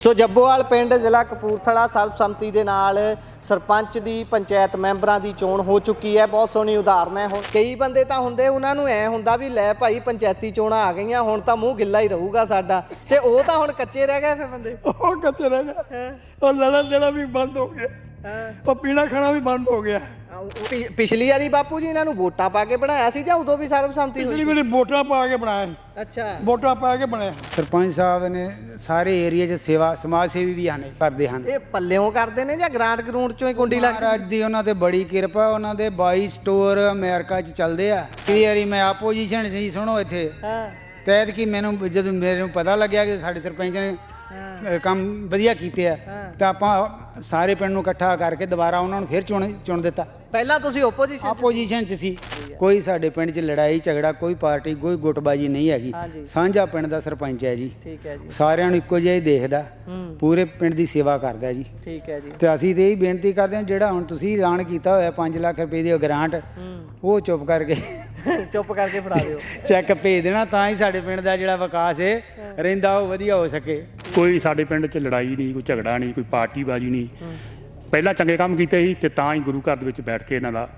ਸੋ ਜੱਬੋਵਾਲ ਪਿੰਡ ਜ਼ਿਲ੍ਹਾ ਕਪੂਰਥਲਾ ਸਰਬਸੰਮਤੀ ਦੇ ਨਾਲ ਸਰਪੰਚ ਦੀ ਪੰਚਾਇਤ ਮੈਂਬਰਾਂ ਦੀ ਚੋਣ ਹੋ ਚੁੱਕੀ ਹੈ। ਬਹੁਤ ਸੋਹਣੀ ਉਦਾਹਰਨ ਹੈ ਹੁਣ। ਕਈ ਬੰਦੇ ਤਾਂ ਹੁੰਦੇ ਉਹਨਾਂ ਨੂੰ ਐ ਹੁੰਦਾ ਵੀ ਲੈ ਭਾਈ ਪੰਚਾਇਤੀ ਚੋਣਾਂ ਆ ਗਈਆਂ ਹੁਣ ਤਾਂ ਮੂੰਹ ਗਿੱਲਾ ਹੀ ਰਹੂਗਾ ਸਾਡਾ। ਤੇ ਉਹ ਤਾਂ ਹੁਣ ਕੱਚੇ ਰਹਿ ਗਏ ਫਿਰ ਬੰਦੇ। ਉਹ ਕੱਚੇ ਰਹਿ ਗਿਆ ਉਹ ਲੈਣਾ ਦੇਣਾ ਵੀ ਬੰਦ ਹੋ ਗਿਆ। ਉਹ ਪੀਣਾ ਖਾਣਾ ਵੀ ਬੰਦ ਹੋ ਗਿਆ। ਪਿ- ਪਿਛਲੀ ਵਾਰੀ ਬਾਪੂ ਜੀ ਇਹਨਾਂ ਨੂੰ ਵੋਟਾਂ ਪਾ ਕੇ ਬਣਾਇਆ ਸੀ ਜਾਂ ਉਦੋਂ ਵੀ ਸਰਬਸੰਮਤੀ ਹੋਈ ਜਿਹੜੀ ਮੇਰੀ ਵੋਟਾਂ ਪਾ ਕੇ ਬਣਾਇਆ ਸੀ। ਅੱਛਾ। ਵੋਟਾਂ ਪਾ ਕੇ ਬਣਾਇਆ। ਸਰਪੰਚ ਸਾਹਿਬ ਨੇ ਸਾਰੇ ਏਰੀਆ 'ਚ ਸੇਵਾ ਸਮਾਜ ਸੇਵੀ ਵੀ ਹਨ ਕਰਦੇ ਹਨ। ਇਹ ਪੱਲਿਓਂ ਕਰਦੇ ਨੇ ਜਾਂ ਗ੍ਰਾਂਟ ਗਰੂੰਟ ਚੋਂ ਹੀ ਕੁੰਡੀ ਲੱਗ ਮਹਾਰਾਜ ਦੀ ਉਹਨਾਂ ਤੇ ਬੜੀ ਕਿਰਪਾ ਉਹਨਾਂ ਦੇ 22 ਸਟੋਰ ਅਮਰੀਕਾ 'ਚ ਚੱਲਦੇ ਆ। ਕਈ ਵਾਰੀ ਮੈਂ ਆਪੋਜੀਸ਼ਨ ਸੀ ਸੁਣੋ ਇੱਥੇ। ਹਾਂ। ਤੈਦ ਕਿ ਮੈਨੂੰ ਜਦੋਂ ਮੈਨੂੰ ਪਤਾ ਲੱਗਿਆ ਕਿ ਸਾਡੇ ਸਰਪੰਚ ਨੇ ਕੰਮ ਵਧੀਆ ਕੀਤੇ ਆ ਤਾਂ ਆਪਾਂ ਸਾਰੇ ਪਿੰਡ ਨੂੰ ਇਕੱਠਾ ਕਰਕੇ ਦੁਬਾਰਾ ਉਹਨਾਂ ਨੂੰ ਫਿਰ ਚੁਣ ਚੁਣ ਦਿੱਤਾ। ਪਹਿਲਾਂ ਤੁਸੀਂ ਓਪੋਜੀਸ਼ਨ ਆਪੋਜੀਸ਼ਨ 'ਚ ਸੀ। ਕੋਈ ਸਾਡੇ ਪਿੰਡ 'ਚ ਲੜਾਈ ਝਗੜਾ ਕੋਈ ਪਾਰਟੀ ਕੋਈ ਗੁੱਟਬਾਜੀ ਨਹੀਂ ਹੈਗੀ। ਹਾਂਜੀ। ਸਾਂਝਾ ਪਿੰਡ ਦਾ ਸਰਪੰਚ ਹੈ ਜੀ। ਠੀਕ ਹੈ ਜੀ। ਸਾਰਿਆਂ ਨੂੰ ਇੱਕੋ ਜਿਹਾ ਹੀ ਦੇਖਦਾ। ਹੂੰ। ਪੂਰੇ ਪਿੰਡ ਦੀ ਸੇਵਾ ਕਰਦਾ ਜੀ। ਠੀਕ ਹੈ ਜੀ। ਤੇ ਅਸੀਂ ਤੇ ਇਹ ਬੇਨਤੀ ਕਰਦੇ ਹਾਂ ਜਿਹੜਾ ਹੁਣ ਤੁਸੀਂ ਐਲਾਨ ਕੀਤਾ ਹੋਇਆ 5 ਲੱਖ ਰੁਪਏ ਦੀ ਗ੍ਰਾਂਟ ਹੂੰ। ਉਹ ਚੁੱਪ ਕਰਕੇ ਚੁੱਪ ਕਰਕੇ ਫੜਾ ਦਿਓ। ਚੈੱਕ ਭੇਜ ਦੇਣਾ ਤਾਂ ਹੀ ਸਾਡੇ ਪਿੰਡ ਦਾ ਜਿਹੜਾ ਵਿਕਾਸ ਹੈ ਰਹਿੰਦਾ ਉਹ ਵਧੀਆ ਹੋ ਸਕੇ। ਕੋਈ ਸਾਡੇ ਪਿੰਡ 'ਚ ਲੜਾਈ ਨਹੀਂ ਕੋਈ ਝਗੜਾ ਨਹੀਂ ਕੋਈ ਪਾਰਟੀਬਾਜ਼ੀ ਨਹੀਂ। ਪਹਿਲਾਂ ਚੰਗੇ ਕੰਮ ਕੀਤੇ ਸੀ ਤੇ ਤਾਂ ਹੀ ਗੁਰੂ ਘਰ ਦੇ ਵਿੱਚ ਬੈਠ ਕੇ ਇਹਨਾਂ ਦਾ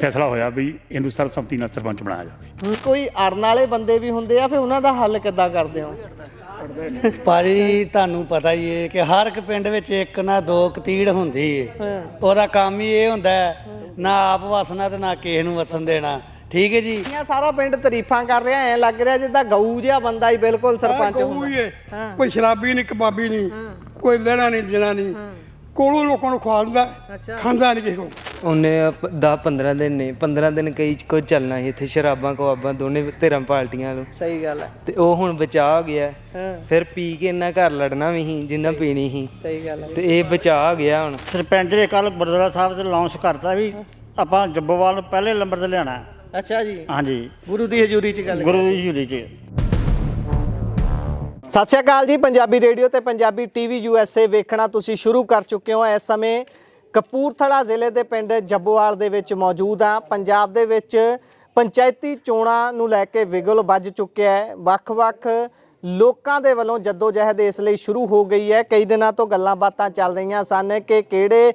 ਫੈਸਲਾ ਹੋਇਆ ਵੀ ਇਹਨੂੰ ਸਰਬਸੰਮਤੀ ਨਾਲ ਸਰਪੰਚ ਬਣਾਇਆ ਜਾਵੇ। ਕੋਈ ਅੜਨ ਵਾਲੇ ਬੰਦੇ ਵੀ ਹੁੰਦੇ ਆ ਫਿਰ ਉਹਨਾਂ ਦਾ ਹੱਲ ਕਿੱਦਾਂ ਕਰਦੇ ਹੋ? ਭਾਜੀ ਤੁਹਾਨੂੰ ਪਤਾ ਹੀ ਹੈ ਕਿ ਹਰ ਇੱਕ ਪਿੰਡ ਵਿੱਚ ਇੱਕ ਨਾ ਦੋ ਕਤੀੜ ਹੁੰਦੀ ਹੈ। ਉਹਦਾ ਕੰਮ ਹੀ ਇਹ ਹੁੰਦਾ ਹੈ, ਨਾ ਆਪ ਵਸਣਾ ਤੇ ਨਾ ਕਿਸੇ ਨੂੰ ਵਸਣ ਦੇਣਾ। ਠੀਕ ਹੈ ਜੀ? ਇਹ ਸਾਰਾ ਪਿੰਡ ਤਾਰੀਫਾਂ ਕਰ ਰਿਹਾ ਐ ਲੱਗ ਰਿਹਾ ਜਿੱਦਾਂ ਗਊ ਜਿਹਾ ਬੰਦਾ ਹੀ ਬਿਲਕੁਲ ਸਰਪੰਚ ਕੋਈ ਹੁੰਦਾ। ਕੋਈ ਸ਼ਰਾਬੀ ਨਹੀਂ ਕਬਾਬੀ ਨਹੀਂ ਕੋਈ ਲੈਣਾ ਨਹੀਂ ਦੇਣਾ ਨਹੀਂ। ਕੋਲੋਂ ਲੋਕਾਂ ਨੂੰ ਖਵਾਉਂਦਾ ਅੱਛਾ। ਖਾਂਦਾ ਨਹੀਂ ਕਿਸੇ ਕੋਲ। ਉਹਨੇ 10 15 ਦਿਨ ਨੇ 15 ਦਿਨ ਕਈ ਕੁਝ ਚੱਲਣਾ ਸੀ ਇੱਥੇ ਸ਼ਰਾਬਾਂ ਕਵਾਬਾਂ ਦੋਨੇ ਧਿਰਾਂ ਪਾਲਟੀਆਂ ਨੂੰ। ਸਹੀ ਗੱਲ ਹੈ। ਤੇ ਉਹ ਹੁਣ ਬਚਾ ਹੋ ਗਿਆ। ਫਿਰ ਪੀ ਕੇ ਇਹਨਾਂ ਘਰ ਲੜਨਾ ਵੀ ਸੀ ਜਿੰਨਾ ਪੀਣੀ ਸੀ। ਸਹੀ ਗੱਲ ਹੈ। ਤੇ ਇਹ ਬਚਾ ਹੋ ਗਿਆ ਹੁਣ। ਸਰਪੰਚ ਨੇ ਕੱਲ ਗੁਰਦੁਆਰਾ ਸਾਹਿਬ ਤੇ ਲਾਂਚ ਕਰਤਾ ਵੀ ਆਪਾਂ ਜੱਬੋਵਾਲ ਨੂੰ ਪਹਿਲੇ ਨੰਬਰ ਤੇ ਲਿਆਣਾ ਹੈ। ਅੱਛਾ ਜੀ। ਹਾਂਜੀ। ਗੁਰੂ ਦੀ ਹਜ਼ੂਰੀ 'ਚ ਗੱਲ ਗੁਰੂ ਦੀ ਹਜ਼ੂਰੀ 'ਚ। ਸਤਿ ਸ਼੍ਰੀ ਅਕਾਲ ਜੀ, ਪੰਜਾਬੀ ਰੇਡੀਓ ਤੇ ਪੰਜਾਬੀ ਟੀਵੀ ਯੂਐਸਏ ਵੇਖਣਾ ਤੁਸੀਂ ਸ਼ੁਰੂ ਕਰ ਚੁੱਕੇ ਹੋ। ਇਸ ਸਮੇਂ ਕਪੂਰਥਲਾ ਜ਼ਿਲ੍ਹੇ ਦੇ ਪਿੰਡ ਜੱਬੋਵਾਲ ਦੇ ਵਿੱਚ ਮੌਜੂਦ ਆ ਪੰਜਾਬ ਦੇ ਵਿੱਚ ਪੰਚਾਇਤੀ ਚੋਣਾਂ ਨੂੰ ਲੈ ਕੇ ਵਿਗਲ ਵੱਜ ਚੁੱਕਿਆ ਹੈ। ਵੱਖ-ਵੱਖ ਲੋਕਾਂ ਦੇ ਵੱਲੋਂ ਜਹਿਦ ਇਸ ਲਈ ਸ਼ੁਰੂ ਹੋ ਗਈ ਹੈ। ਕਈ ਦਿਨਾਂ ਤੋਂ ਗੱਲਾਂ ਬਾਤਾਂ ਚੱਲ ਰਹੀਆਂ ਸਨ ਕਿ ਕਿਹੜੇ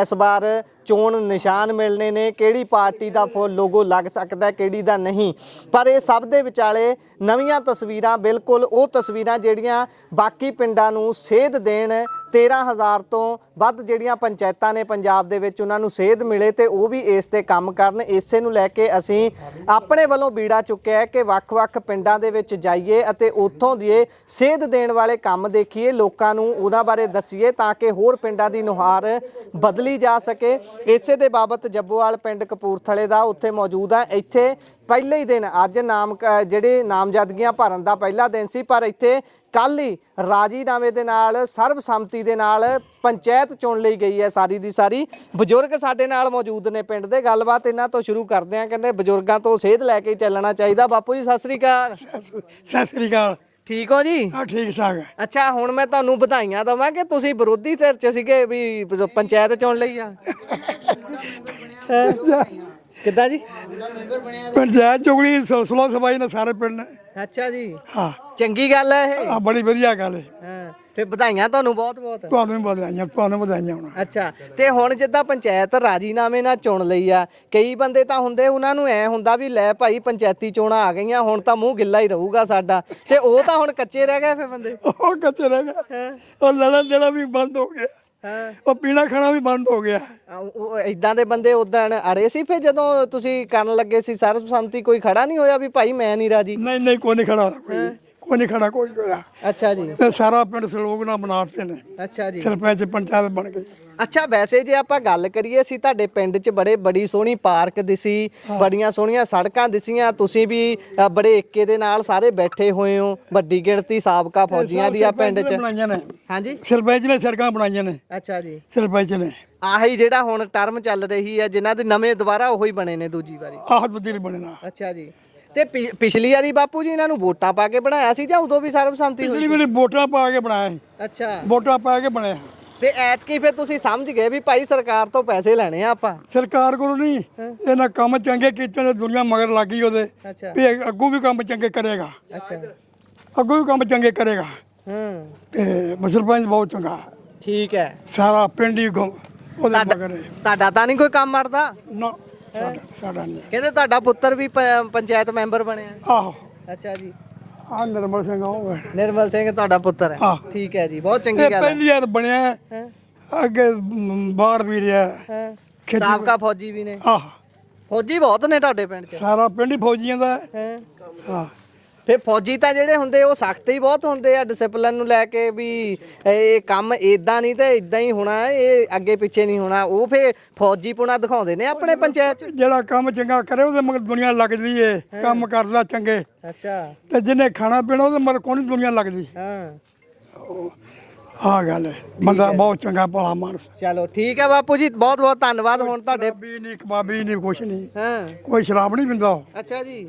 ਇਸ ਵਾਰ ਚੋਣ ਨਿਸ਼ਾਨ ਮਿਲਣੇ ਨੇ, ਕਿਹੜੀ ਪਾਰਟੀ ਦਾ ਫੁੱਲ ਲੋਗੋ ਲੱਗ ਸਕਦਾ ਕਿਹੜੀ ਦਾ ਨਹੀਂ। ਪਰ ਇਹ ਸਭ ਦੇ ਵਿਚਾਲੇ ਨਵੀਆਂ ਤਸਵੀਰਾਂ, ਬਿਲਕੁਲ ਉਹ ਤਸਵੀਰਾਂ ਜਿਹੜੀਆਂ ਬਾਕੀ ਪਿੰਡਾਂ ਨੂੰ ਸੇਧ ਦੇਣ 13000 ਤੋਂ ਵੱਧ ਜਿਹੜੀਆਂ ਪੰਚਾਇਤਾਂ ਨੇ ਪੰਜਾਬ ਦੇ ਵਿੱਚ ਉਹਨਾਂ ਨੂੰ ਸੇਧ ਮਿਲੇ ਤੇ ਉਹ ਵੀ ਇਸ ਤੇ ਕੰਮ ਕਰਨ। ਇਸੇ ਨੂੰ ਲੈ ਕੇ ਅਸੀਂ ਆਪਣੇ ਵੱਲੋਂ ਬੀੜਾ ਚੁੱਕਿਆ ਹੈ ਕਿ ਵੱਖ-ਵੱਖ ਪਿੰਡਾਂ ਦੇ ਵਿੱਚ ਜਾਈਏ ਅਤੇ ਉੱਥੋਂ ਦੀ ਸੇਧ ਦੇਣ ਵਾਲੇ ਕੰਮ ਦੇਖੀਏ, ਲੋਕਾਂ ਨੂੰ ਉਹਨਾਂ ਬਾਰੇ ਦੱਸੀਏ ਤਾਂ ਕਿ ਹੋਰ ਪਿੰਡਾਂ ਦੀ ਨੁਹਾਰ ਬਦਲੀ ਜਾ ਸਕੇ। ਇਸੇ ਦੇ ਬਾਬਤ ਜੱਬੋਵਾਲ ਪਿੰਡ ਕਪੂਰਥਲੇ ਦਾ ਉੱਥੇ ਮੌਜੂਦ ਆ ਇੱਥੇ ਪਹਿਲੇ ਹੀ ਦਿਨ ਅੱਜ ਨਾਮ ਜਿਹੜੇ ਨਾਮਜ਼ਦਗੀਆਂ ਭਰਨ ਦਾ ਪਹਿਲਾ ਦਿਨ ਸੀ ਪਰ ਇੱਥੇ ਕੱਲ ਹੀ ਰਾਜੀਨਾਮੇ ਦੇ ਨਾਲ ਸਰਬਸੰਮਤੀ ਦੇ ਨਾਲ ਪੰਚਾਇਤ ਚੁਣ ਲਈ ਗਈ ਹੈ ਸਾਰੀ ਦੀ ਸਾਰੀ। ਬਜ਼ੁਰਗ ਸਾਡੇ ਨਾਲ ਮੌਜੂਦ ਨੇ ਪਿੰਡ ਦੇ ਗੱਲਬਾਤ ਇਹਨਾਂ ਤੋਂ ਸ਼ੁਰੂ ਕਰਦੇ ਆ ਕਹਿੰਦੇ ਬਜ਼ੁਰਗਾਂ ਤੋਂ ਸੇਧ ਲੈ ਕੇ ਹੀ ਚੱਲਣਾ ਚਾਹੀਦਾ। ਬਾਪੂ ਜੀ ਸਤਿ ਸ੍ਰੀ ਅਕਾਲ। ਸਤਿ ਸ੍ਰੀ ਅਕਾਲ। ਠੀਕ ਹੋ ਜੀ? ਆ ਠੀਕ ਠਾਕ ਹੈ। ਅੱਛਾ ਹੁਣ ਮੈਂ ਤੁਹਾਨੂੰ ਵਧਾਈਆਂ ਦਵਾਂ ਕਿ ਤੁਸੀਂ ਵਿਰੋਧੀ ਧਿਰ ਚ ਸੀਗੇ ਵੀ ਪੰਚਾਇਤ ਚੁਣ ਲਈ ਆ। ਕਿੱਦਾਂ ਜੀ? ਪੰਚਾਇਤ ਚੁਗਲੀ ਸੁਲਸਲਾ ਸਬਾਈ ਨੇ ਸਾਰੇ ਪਿੰਡ ਨੇ। ਅੱਛਾ ਜੀ। ਹਾਂ। ਚੰਗੀ ਗੱਲ ਹੈ ਇਹ? ਆ ਬੜੀ ਵਧੀਆ ਗੱਲ ਹੈ। ਹਾਂ ਤੇ ਵਧਾਈਆਂ ਤੁਹਾਨੂੰ ਬਹੁਤ ਬਹੁਤ। ਤੁਹਾਨੂੰ ਵੀ ਵਧਾਈਆਂ ਤੁਹਾਨੂੰ ਵਧਾਈਆਂ ਹੋਣਾ। ਅੱਛਾ ਤੇ ਹੁਣ ਜਿੱਦਾਂ ਪੰਚਾਇਤ ਰਾਜੀਨਾਮੇ ਨਾਲ ਚੁਣ ਲਈ ਆ ਕਈ ਬੰਦੇ ਤਾਂ ਹੁੰਦੇ ਉਹਨਾਂ ਨੂੰ ਐ ਹੁੰਦਾ ਵੀ ਲੈ ਭਾਈ ਪੰਚਾਇਤੀ ਚੋਣਾਂ ਆ ਗਈਆਂ ਹੁਣ ਤਾਂ ਮੂੰਹ ਗਿੱਲਾ ਹੀ ਰਹੂਗਾ ਸਾਡਾ। ਤੇ ਉਹ ਤਾਂ ਹੁਣ ਕੱਚੇ ਰਹਿ ਗਏ ਫੇ ਬੰਦੇ। ਉਹ ਕੱਚੇ ਰਹਿ ਗਿਆ ਉਹ ਲੈਣਾ ਦੇਣਾ ਵੀ ਬੰਦ ਹੋ ਗਿਆ। ਉਹ ਪੀਣਾ ਖਾਣਾ ਵੀ ਬੰਦ ਹੋ ਗਿਆ। ਉਹ ਇਦਾਂ ਦੇ ਬੰਦੇ ਉਦੋਂ ਅੜੇ ਸੀ ਫੇ ਜਦੋਂ ਤੁਸੀਂ ਕਰਨ ਲੱਗੇ ਸੀ ਸਰਬਸੰਮਤੀ ਕੋਈ ਖੜਾ ਨਹੀਂ ਹੋਇਆ ਵੀ ਭਾਈ ਮੈਂ ਨਹੀਂ ਰਾਜੀ? ਨਹੀਂ ਨਹੀਂ ਕੋਈ ਨਹੀਂ ਖੜਾ ਕੋਈ। ਕੋਈ ਨਹੀਂ ਖੜਾ ਕੋਈ ਹੋਇਆ। ਅੱਛਾ ਜੀ। ਤੇ ਸਾਰਾ ਪਿੰਡ ਸਲੋਗ ਨਾਲ ਬਣਾਤੇ ਨੇ। ਅੱਛਾ ਜੀ। ਸਰਪੰਚ ਪੰਚਾਇਤ ਬਣ ਗਈ। ਅੱਛਾ ਵੈਸੇ ਜੇ ਆਪਾਂ ਗੱਲ ਕਰੀਏ ਸੀ ਤੁਹਾਡੇ ਪਿੰਡ 'ਚ ਬੜੇ ਬੜੀ ਸੋਹਣੀ ਪਾਰਕ ਦਿਸੀ ਬੜੀਆਂ ਸੋਹਣੀਆਂ ਸੜਕਾਂ ਦਿਸੀਆਂ। ਤੁਸੀਂ ਵੀ ਅ, ਬੜੇ ਏਕੇ ਦੇ ਨਾਲ ਸਾਰੇ ਬੈਠੇ ਹੋਏ ਹੋ ਵੱਡੀ ਗਿਣਤੀ ਸਾਬਕਾ ਫੌਜੀਆਂ ਦੀ ਆ ਪਿੰਡ 'ਚ। ਬਣਾਈਆਂ ਨੇ। ਹਾਂਜੀ। ਸਰਪੰਚ ਨੇ ਸੜਕਾਂ ਬਣਾਈਆਂ ਨੇ। ਅੱਛਾ ਜੀ। ਸਰਪੰਚ ਨੇ। ਆਹੀ ਜਿਹੜਾ ਹੁਣ ਟਰਮ ਚੱਲ ਰਹੀ ਹੈ ਜਿਨ੍ਹਾਂ ਦੇ ਨਵੇਂ ਦੁਬਾਰਾ ਉਹੀ ਬਣੇ ਨੇ ਦੂਜੀ ਵਾਰੀ। ਆਹ ਬੁੱਧੀ ਬਣਨਾ ਅੱਛਾ ਜੀ। ਤੇ ਪਿ- ਪਿਛਲੀ ਵਾਰੀ ਬਾਪੂ ਜੀ ਇਹਨਾਂ ਨੂੰ ਵੋਟਾਂ ਪਾ ਕੇ ਬਣਾਇਆ ਸੀ ਜਾਂ ਉਦੋਂ ਵੀ ਸਰਬਸੰਮਤੀ ਹੋਈ ਜਿਹੜੀ ਮੇਰੀ ਵੋਟਾਂ ਪਾ ਕੇ ਬਣਾਇਆ ਸੀ। ਅੱਛਾ। ਵੋਟਾਂ ਪਾ ਕੇ ਬਣਾਇਆ। ਤੇ ਐਤਕੀ ਫਿਰ ਤੁਸੀਂ ਸਮਝ ਗਏ ਵੀ ਭਾਈ ਸਰਕਾਰ ਤੋਂ ਪੈਸੇ ਲੈਣੇ ਆ ਆਪਾਂ। ਸਰਕਾਰ ਕੋਲ ਨਹੀਂ ਇਹਨਾਂ ਕੰਮ ਚੰਗੇ ਕੀਤੇ ਨੇ ਦੁਨੀਆ ਮਗਰ ਲੱਗੀ ਉਹਦੇ। ਅੱਛਾ। ਵੀ ਇਹ ਅੱਗੋਂ ਵੀ ਕੰਮ ਚੰਗੇ ਕਰੇਗਾ। ਅੱਛਾ। ਅੱਗੋਂ ਵੀ ਕੰਮ ਚੰਗੇ ਕਰੇਗਾ। ਹੂੰ। ਤੇ ਸਰਪੰਚ ਬਹੁਤ ਚੰਗਾ। ਠੀਕ ਹੈ। ਸਾਰਾ ਪਿੰਡ ਹੀ ਗੁੰਮ ਉਹਦੇ ਤੁਹਾਡਾ ਮਗਰ ਹੈ। ਤੁਹਾਡਾ ਤਾਂ ਨਹੀਂ ਕੋਈ ਕੰਮ ਅੜਦਾ? ਨਾ। ਸਾਡਾ ਸਾਡਾ ਨਹੀਂ ਕਹਿੰਦੇ ਤੁਹਾਡਾ ਪੁੱਤਰ ਵੀ ਪ- ਪੰਚਾਇਤ ਮੈਂਬਰ ਬਣਿਆ ਆਹੋ ਅੱਛਾ ਜੀ ਆ ਨਿਰਮਲ ਸਿੰਘ ਉਹ ਹੈ। ਨਿਰਮਲ ਸਿੰਘ ਤੁਹਾਡਾ ਪੁੱਤਰ ਹੈ। ਠੀਕ ਹੈ ਜੀ ਬਹੁਤ ਚੰਗੀ ਇਹ ਗੱਲ ਹੈ ਪਹਿਲੀ ਵਾਰ ਬਣਿਆ ਹੈ। ਹੈਂ? ਅੱਗੇ ਮ, ਬਾਹਰ ਵੀ ਰਿਹਾ ਹਾਂ। ਖੇਤੀ- ਸਾਬਕਾ ਫੌਜੀ ਵੀ ਨੇ ਆਹ ਫੌਜੀ ਬਹੁਤ ਨੇ ਤੁਹਾਡੇ ਪਿੰਡ 'ਚ ਸਾਰਾ ਪਿੰਡ ਹੀ ਫੌਜੀਆਂ ਦਾ ਹੈ। ਹੈਂ? ਹਾਂ ਫਿਰ ਫੌਜੀ ਤਾਂ ਜਿਹੜੇ ਹੁੰਦੇ ਉਹ ਸਖਤ ਹੀ ਬਹੁਤ ਹੁੰਦੇ ਆ ਡਿਸਪਲਿਨ ਨੂੰ ਲੈ ਕੇ ਵੀ ਇਹ ਕੰਮ ਇਦਾਂ ਨਹੀਂ ਤੇ ਇਦਾਂ ਹੀ ਹੋਣਾ ਇਹ ਅੱਗੇ ਪਿੱਛੇ ਨਹੀਂ ਹੋਣਾ। ਉਹ ਫਿਰ ਫੌਜੀ ਪੁਣਾ ਦਿਖਾਉਂਦੇ ਨੇ ਆਪਣੇ ਪੰਚਾਇਤ। 'ਚ ਜਿਹੜਾ ਕੰਮ ਚੰਗਾ ਕਰੇ ਉਹਦੇ ਮਗਰ ਦੁਨੀਆ ਲੱਗਦੀ ਏ ਕੰਮ ਕਰਦਾ ਚੰਗੇ। ਅੱਛਾ। ਤੇ ਜਿਹਨੇ ਖਾਣਾ ਪੀਣਾ ਉਹਦੇ ਮਗਰ ਕੋਈ ਦੁਨੀਆ ਲੱਗਦੀ ਹਾਂ। ਆਹ ਗੱਲ ਹੈ। ਬੰਦਾ ਬਹੁਤ ਚੰਗਾ ਭਲਾ ਮਾਨਸ। ਚਲੋ ਠੀਕ ਹੈ ਬਾਪੂ ਜੀ ਬਹੁਤ ਬਹੁਤ ਧੰਨਵਾਦ ਹੁਣ ਤੁਹਾਡੇ ਸ਼ਰਾਬੀ ਨਹੀਂ ਕਬਾਬੀ ਨਹੀਂ ਕੁਛ ਨਹੀਂ। ਹਾਂ। ਕੋਈ ਸ਼ਰਾਬ ਨਹੀਂ ਪੀਂਦਾ ਉਹ। ਅੱਛਾ ਜੀ।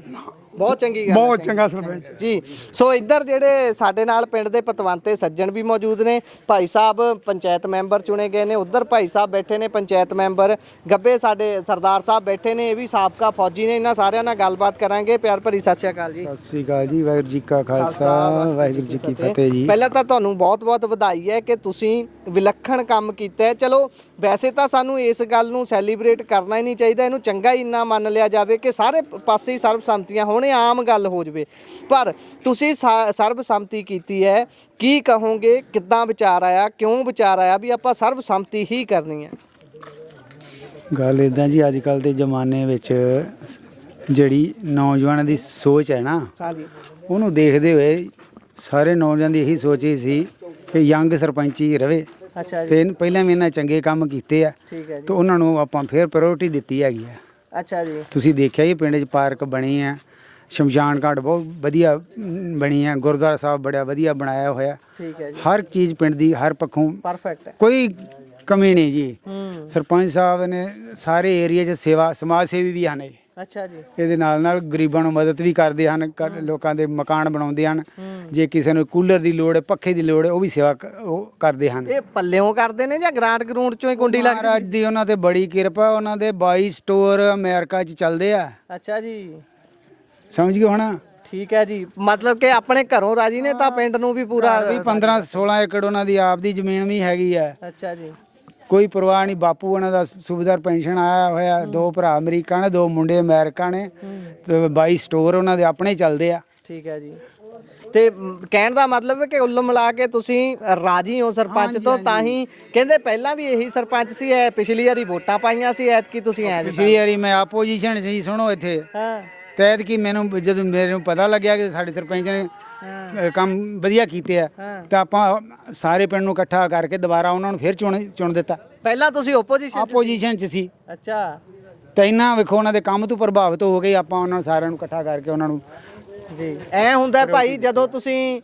ਬਹੁਤ ਚੰਗੀ ਗੱਲ ਹੈ, ਬਹੁਤ ਚੰਗੀ। ਚੰਗਾ ਸਰਪੰਚ। ਜੀ ਸੋ ਇੱਧਰ ਜਿਹੜੇ ਸਾਡੇ ਨਾਲ ਪਿੰਡ ਦੇ ਪਤਵੰਤੇ ਸੱਜਣ ਵੀ ਮੌਜੂਦ ਨੇ ਭਾਈ ਸਾਹਿਬ ਪੰਚਾਇਤ ਮੈਂਬਰ ਚੁਣੇ ਗਏ ਨੇ ਉੱਧਰ ਭਾਈ ਸਾਹਿਬ ਬੈਠੇ ਨੇ ਪੰਚਾਇਤ ਮੈਂਬਰ ਗੱਬੇ ਸਾਡੇ ਸਰਦਾਰ ਸਾਹਿਬ ਬੈਠੇ ਨੇ ਇਹ ਵੀ ਸਾਬਕਾ ਫੌਜੀ ਨੇ ਇਹਨਾਂ ਸਾਰਿਆਂ ਨਾਲ ਗੱਲਬਾਤ ਕਰਾਂਗੇ। ਪਿਆਰ ਭਰੀ ਸਤਿ ਸ਼੍ਰੀ ਅਕਾਲ ਜੀ। ਸਤਿ ਸ੍ਰੀ ਅਕਾਲ ਜੀ ਵਾਹਿਗੁਰੂ ਜੀ ਕਾ ਖਾਲਸਾ ਵਾਹਿਗੁਰੂ ਜੀ ਕੀ ਫਤਿਹ ਜੀ। ਪਹਿਲਾਂ ਤਾਂ ਤੁਹਾਨੂੰ ਬਹੁਤ-ਬਹੁਤ ਵਧਾਈ ਹੈ ਕਿ ਤੁਸੀਂ ਵਿਲੱਖਣ ਕੰਮ ਕੀਤਾ ਹੈ। ਚਲੋ ਵੈਸੇ ਤਾਂ ਸਾਨੂੰ ਇਸ ਗੱਲ ਨੂੰ ਸੈਲੀਬ੍ਰੇਟ ਕਰਨਾ ਹੀ ਨਹੀਂ ਚਾਹੀਦਾ। ਇਹਨੂੰ ਚੰਗਾ ਹੀ ਇੰਨਾ ਮੰਨ ਲਿਆ ਜਾਵੇ ਕਿ ਸਾਰੇ ਪਾਸੇ ਹੀ ਸਰਬਸੰਮਤੀਆਂ ਹੋਣ ਆਮ ਗੱਲ ਹੋ ਜਵੇ। ਪਰ ਤੁਸੀਂ ਸਰਬਸੰਮਤੀ ਕੀਤੀ ਹੈ। ਕੀ ਕਹੋਗੇ? ਕਿੱਦਾਂ ਵਿਚਾਰ ਆਇਆ? ਕਿਉਂ ਵਿਚਾਰ ਆਇਆ ਵੀ ਆਪਾਂ ਸਰਬਸੰਮਤੀ ਹੀ ਕਰਨੀ ਹੈ? ਗੱਲ ਇਦਾਂ ਜੀ ਅੱਜ ਕੱਲ ਦੇ ਜ਼ਮਾਨੇ ਵਿੱਚ ਜਿਹੜੀ ਨੌਜਵਾਨਾਂ ਦੀ ਸੋਚ ਹੈ ਨਾ ਹਾਂਜੀ। ਉਹਨੂੰ ਦੇਖਦੇ ਹੋਏ ਸਾਰੇ ਨੌਜਵਾਨ ਦੀ ਇਹੀ ਸੋਚ ਹੀ ਸੀ ਕਿ ਯੰਗ ਸਰਪੰਚੀ ਰਵੇ। ਅੱਛਾ ਜੀ। ਤੇ ਇਹਨ- ਪਹਿਲਾਂ ਵੀ ਇਹਨਾਂ ਚੰਗੇ ਕੰਮ ਕੀਤੇ ਆ। ਠੀਕ ਹੈ ਜੀ। ਤੇ ਉਹਨਾਂ ਨੂੰ ਆਪਾਂ ਫੇਰ ਪ੍ਰਾਇੋਰਟੀ ਦਿੱਤੀ ਹੈਗੀ ਆ। ਅੱਛਾ ਜੀ। ਤੁਸੀਂ ਦੇਖਿਆ ਹੀ ਪਿੰਡ 'ਚ ਪਾਰਕ ਬਣੀ ਆ। ਸ਼ਮਸ਼ਾਨ ਘਾਟ ਬਹੁਤ ਵਧੀਆ ਬਣੀ ਆ। ਗੁਰਦੁਆਰਾ ਸਾਹਿਬ ਬੜਾ ਵਧੀਆ ਬਣਾਇਆ ਹੋਇਆ। ਠੀਕ ਹੈ ਜੀ। ਹਰ ਚੀਜ਼ ਪਿੰਡ ਦੀ ਹਰ ਪੱਖੋਂ ਪਰਫੈਕਟ ਹੈ ਕੋਈ ਕਮੀ ਨਹੀਂ ਜੀ। ਹੂੰ। ਸਰਪੰਚ ਸਾਹਿਬ ਨੇ ਸਾਰੇ ਏਰੀਆ 'ਚ ਸੇਵਾ ਸਮਾਜ ਸੇਵੀ ਵੀ ਹਨ ਇਹ। ਅੱਛਾ ਜੀ। ਇਹਦੇ ਨਾਲ ਨਾਲ ਗਰੀਬਾਂ ਨੂੰ ਮਦਦ ਵੀ ਕਰਦੇ ਹਨ ਕਰ- ਲੋਕਾਂ ਦੇ ਮਕਾਨ ਬਣਾਉਂਦੇ ਹਨ। ਜੇ ਕਿਸੇ ਨੂੰ ਕੂਲਰ ਦੀ ਲੋੜ ਹੈ ਪੱਖੇ ਦੀ ਲੋੜ ਹੈ ਉਹ ਵੀ ਸੇਵਾ ਕ- ਉਹ ਕਰਦੇ ਹਨ। ਇਹ ਪੱਲਿਓਂ ਕਰਦੇ ਨੇ ਜਾਂ ਗ੍ਰਾਂਟ ਗਰੂੰਟ ਚੋਂ ਹੀ ਕੁੰਡੀ ਲੱਗਦੀ? ਮਹਾਰਾਜ ਦੀ ਉਹਨਾਂ ਤੇ ਬੜੀ ਕਿਰਪਾ ਉਹਨਾਂ ਦੇ 22 ਸਟੋਰ ਅਮਰੀਕਾ 'ਚ ਚੱਲਦੇ ਆ। ਅੱਛਾ ਜੀ। ਸਮਝ ਗਏ ਹੁਣ? ਠੀਕ ਹੈ ਜੀ। ਮਤਲਬ ਕਿ ਆਪਣੇ ਘਰੋਂ ਰਾਜੀ ਨੇ ਤਾਂ ਪਿੰਡ ਨੂੰ ਵੀ ਪੂਰਾ ਵੀ 15 16 ਏਕੜ ਉਹਨਾਂ ਦੀ ਆਪ ਦੀ ਜ਼ਮੀਨ ਵੀ ਹੈਗੀ ਆ ਅੱਛਾ ਜੀ। ਕੋਈ ਪਰਵਾਹ ਨਹੀਂ ਬਾਪੂ ਉਹਨਾਂ ਦਾ ਸੂਬੇਦਾਰ ਪੈਨਸ਼ਨ ਆਇਆ ਹੋਇਆ ਦੋ ਭਰਾ ਅਮਰੀਕਾ ਨੇ ਦੋ ਮੁੰਡੇ ਅਮਰੀਕਾ ਨੇ ਤੇ 22 ਸਟੋਰ ਉਹਨਾਂ ਦੇ ਆਪਣੇ ਹੀ ਚੱਲਦੇ ਆ। ਠੀਕ ਹੈ ਜੀ। ਤੇ ਕਹਿਣ ਦਾ ਮਤਲਬ ਹੈ ਕਿ ਉੱਲ ਮਿਲਾ ਕੇ ਤੁਸੀਂ ਰਾਜੀ ਹੋ ਸਰਪੰਚ ਤੋਂ ਤਾਂ ਹੀ ਕਹਿੰਦੇ ਪਹਿਲਾਂ ਵੀ ਇਹੀ ਸਰਪੰਚ ਸੀ ਐ ਪਿਛਲੀ ਵਾਰੀ ਵੋਟਾਂ ਪਾਈਆਂ ਸੀ ਐਤਕੀ ਤੁਸੀਂ ਐ ਪਿਛਲੀ ਵਾਰੀ ਮੈਂ ਆਪੋਜੀਸ਼ਨ ਸੀ ਸੁਣੋ ਇੱਥੇ। ਹਾਂ। ਤੈਦ ਕੀ ਮੈਨੂੰ ਜਦੋਂ ਮੇਰੇ ਨੂੰ ਪਤਾ ਲੱਗਿਆ ਕਿ ਸਾਡੇ ਸਰਪੰਚ ਨੇ ਅ, ਕੰਮ ਵਧੀਆ ਕੀਤੇ ਆ ਤਾਂ ਆਪਾਂ ਸਾਰੇ ਪਿੰਡ ਨੂੰ ਇਕੱਠਾ ਕਰਕੇ ਦੁਬਾਰਾ ਉਹਨਾਂ ਨੂੰ ਫਿਰ ਚੁਣ ਚੁਣ ਦਿੱਤਾ। ਪਹਿਲਾਂ ਤੁਸੀਂ ਓਪੋਜੀਸ਼ਨ ਆਪੋਜੀਸ਼ਨ 'ਚ ਸੀ। ਅੱਛਾ। ਤੇ ਇੰਨਾ ਵੇਖੋ ਉਹਨਾਂ ਦੇ ਕੰਮ ਤੋਂ ਪ੍ਰਭਾਵਿਤ ਹੋ ਗਏ ਆਪਾਂ ਉਹਨਾਂ ਨੂੰ ਸਾਰਿਆਂ ਨੂੰ ਇਕੱਠਾ ਕਰਕੇ ਉਹਨਾਂ ਨੂੰ ਜੀ। ਐ ਹੁੰਦਾ ਹੈ ਭਾਈ ਜਦੋਂ ਤੁਸੀਂ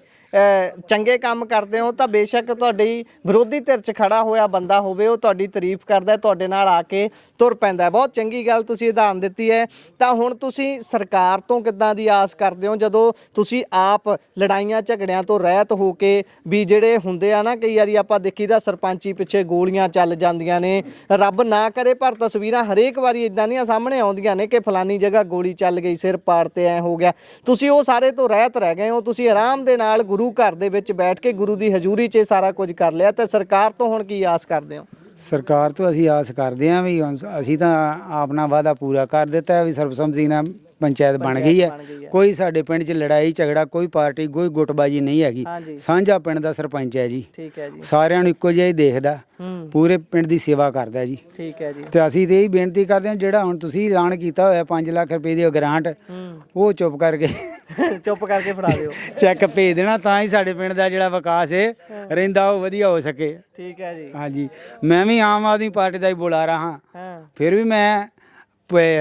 ਚੰਗੇ ਕੰਮ ਕਰਦੇ ਹੋ ਤਾਂ ਬੇਸ਼ੱਕ ਤੁਹਾਡੀ ਵਿਰੋਧੀ ਧਿਰ 'ਚ ਖੜਾ ਹੋਇਆ ਬੰਦਾ ਹੋਵੇ, ਉਹ ਤੁਹਾਡੀ ਤਾਰੀਫ ਕਰਦਾ, ਤੁਹਾਡੇ ਨਾਲ ਆ ਕੇ ਤੁਰ ਪੈਂਦਾ ਬਹੁਤ ਚੰਗੀ ਗੱਲ ਤੁਸੀਂ ਉਦਾਹਰਨ ਦਿੱਤੀ ਹੈ। ਤਾਂ ਹੁਣ ਤੁਸੀਂ ਸਰਕਾਰ ਤੋਂ ਕਿੱਦਾਂ ਦੀ ਆਸ ਕਰਦੇ ਹੋ? ਜਦੋਂ ਤੁਸੀਂ ਆਪ ਲੜਾਈਆਂ, ਝਗੜਿਆਂ ਤੋਂ ਰਹਿਤ ਹੋ ਕੇ ਵੀ ਜਿਹੜੇ ਹੁੰਦੇ ਆ ਨਾ, ਕਈ ਵਾਰੀ ਆਪਾਂ ਦੇਖੀਦਾ ਸਰਪੰਚੀ ਪਿੱਛੇ ਗੋਲੀਆਂ ਚੱਲ ਜਾਂਦੀਆਂ ਨੇ। ਰੱਬ ਨਾ ਕਰੇ, ਪਰ ਤਸਵੀਰਾਂ ਹਰੇਕ ਵਾਰੀ ਇਦਾਂ ਦੀਆਂ ਸਾਹਮਣੇ ਆਉਂਦੀਆਂ ਨੇ ਕਿ ਫਲਾਨੀ ਜਗ੍ਹਾ ਗੋਲੀ ਚੱਲ ਗਈ, ਸਿਰ ਪਾੜ ਤੇ ਐ ਹੋ ਗਿਆ। ਤੁਸੀਂ ਉਹ ਸਾਰੇ ਤੋਂ ਰਹਿਤ ਰਹਿ ਗਏ ਹੋ, ਤੁਸੀਂ ਆਰਾਮ ਦੇ ਨਾਲ ਗੁਰੂ ਗੁਰੂ ਘਰ ਦੇ ਵਿੱਚ ਬੈਠ ਕੇ ਗੁਰੂ ਦੀ ਹਜ਼ੂਰੀ 'ਚ ਇਹ ਸਾਰਾ ਕੁਝ ਕਰ ਲਿਆ, ਤੇ ਸਰਕਾਰ ਤੋਂ ਹੁਣ ਕੀ ਆਸ ਕਰਦੇ ਹੋ? ਸਰਕਾਰ ਤੋਂ ਅਸੀਂ ਆਸ ਕਰਦੇ ਹਾਂ ਵੀ ਹੁਣ ਅਸੀਂ ਤਾਂ ਆਪਣਾ ਵਾਅਦਾ ਪੂਰਾ ਕਰ ਦਿੱਤਾ ਹੈ ਵੀ ਸਰਬਸੰਮਤੀ ਨਾਲ ਪੰਚਾਇਤ ਬਣ ਗਈ ਹੈ। ਕੋਈ ਸਾਡੇ ਪਿੰਡ 'ਚ ਲੜਾਈ ਝਗੜਾ ਕੋਈ ਪਾਰਟੀ ਕੋਈ ਗੁੱਟਬਾਜੀ ਨਹੀਂ ਹੈਗੀ। ਸਾਂਝਾ ਪਿੰਡ ਦਾ ਸਰਪੰਚ ਹੈ ਜੀ। ਠੀਕ ਹੈ ਜੀ। ਸਾਰਿਆਂ ਨੂੰ ਇੱਕੋ ਜਿਹਾ ਹੀ ਦੇਖਦਾ। ਪੂਰੇ ਪਿੰਡ ਦੀ ਸੇਵਾ ਕਰਦਾ ਜੀ। ਠੀਕ ਹੈ ਜੀ। ਤੇ ਅਸੀਂ ਤੇ ਇਹ ਬੇਨਤੀ ਕਰਦੇ ਹਾਂ ਜਿਹੜਾ ਹੁਣ ਤੁਸੀਂ ਐਲਾਨ ਕੀਤਾ ਹੋਇਆ 5 ਲੱਖ ਰੁਪਏ ਦੀ ਗ੍ਰਾਂਟ ਉਹ ਚੁੱਪ ਕਰਕੇ ਚੁੱਪ ਕਰਕੇ ਫੜਾ ਦਿਓ। ਚੈੱਕ ਭੇਜ ਦੇਣਾ ਤਾਂ ਹੀ ਸਾਡੇ ਪਿੰਡ ਦਾ ਜਿਹੜਾ ਵਿਕਾਸ ਹੈ ਰਹਿੰਦਾ ਉਹ ਵਧੀਆ ਹੋ ਸਕੇ। ਠੀਕ ਹੈ ਜੀ। ਹਾਂਜੀ। ਮੈਂ ਵੀ ਆਮ ਆਦਮੀ ਪਾਰਟੀ ਦਾ ਹੀ ਬੁਲਾ ਰਹਾ ਹਾਂ। ਫਿਰ ਵੀ ਮੈਂ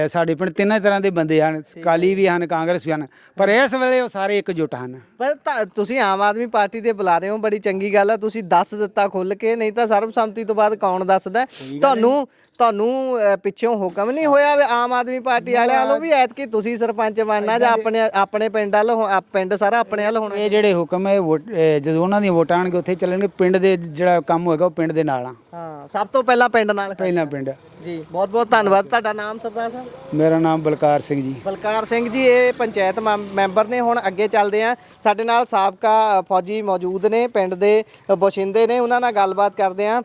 ਸਾਡੇ ਪਿੰਡ ਤਿੰਨਾਂ ਤਰ੍ਹਾਂ ਦੇ ਬੰਦੇ ਹਨ ਕਾਲੀ ਵੀ ਹਨ ਕਾਂਗਰਸ ਵੀ ਹਨ ਪਰ ਇਸ ਵੇਲੇ ਉਹ ਸਾਰੇ ਇਕਜੁੱਟ ਹਨ। ਪਰ ਤਾਂ ਤੁਸੀਂ ਆਮ ਆਦਮੀ ਪਾਰਟੀ ਦੇ ਬੁਲਾ ਰਹੇ ਹੋ ਬੜੀ ਚੰਗੀ ਗੱਲ ਆ ਤੁਸੀਂ ਦੱਸ ਦਿੱਤਾ ਖੁੱਲ ਕੇ ਨਹੀਂ ਤਾਂ ਸਰਬਸੰਮਤੀ ਤੋਂ ਬਾਅਦ ਕੌਣ ਦੱਸਦਾ? ਤੁਹਾਨੂੰ ਤੁਹਾਨੂੰ ਅਹ, ਪਿੱਛੋਂ ਹੁਕਮ ਨਹੀਂ ਹੋਇਆ ਵੀ ਆਮ ਆਦਮੀ ਪਾਰਟੀ ਵਾਲਿਆਂ ਵੱਲੋਂ ਵੀ ਐਤਕੀ ਤੁਸੀਂ ਸਰਪੰਚ ਬਣਨਾ ਜਾਂ ਆਪਣੇ ਆਪਣੇ ਪਿੰਡ ਵੱਲ ਹੋ- ਆ ਪਿੰਡ ਸਾਰਾ ਆਪਣੇ ਵੱਲ ਹੋਣਾ ਇਹ ਜਿਹੜੇ ਹੁਕਮ ਹੈ ਵੋਟ- ਇਹ ਜਦੋਂ ਉਹਨਾਂ ਦੀਆਂ ਵੋਟਾਂ ਆਣਗੇ ਉੱਥੇ ਚੱਲਣਗੇ। ਪਿੰਡ ਦੇ ਜਿਹੜਾ ਕੰਮ ਹੋਏਗਾ ਉਹ ਪਿੰਡ ਦੇ ਨਾਲ ਆ। ਹਾਂ ਸਭ ਤੋਂ ਪਹਿਲਾਂ ਪਿੰਡ ਨਾਲ ਪਹਿਲਾਂ ਪਿੰਡ। ਜੀ ਬਹੁਤ ਬਹੁਤ ਧੰਨਵਾਦ। ਤੁਹਾਡਾ ਨਾਮ ਸਰਦਾਰ ਸਾਹਿਬ? ਮੇਰਾ ਨਾਮ ਬਲਕਾਰ ਸਿੰਘ ਜੀ। ਬਲਕਾਰ ਸਿੰਘ ਜੀ ਇਹ ਪੰਚਾਇਤ ਮੈਂਬਰ ਨੇ ਹੁਣ ਅੱਗੇ ਚੱਲਦੇ ਆ। ਸਾਡੇ ਨਾਲ ਸਾਬਕਾ ਅ, ਫੌਜੀ ਮੌਜੂਦ ਨੇ ਪਿੰਡ ਦੇ ਅ, ਬਸ਼ਿੰਦੇ ਨੇ ਉਹਨਾਂ ਨਾਲ ਗੱਲਬਾਤ ਕਰਦੇ ਆ।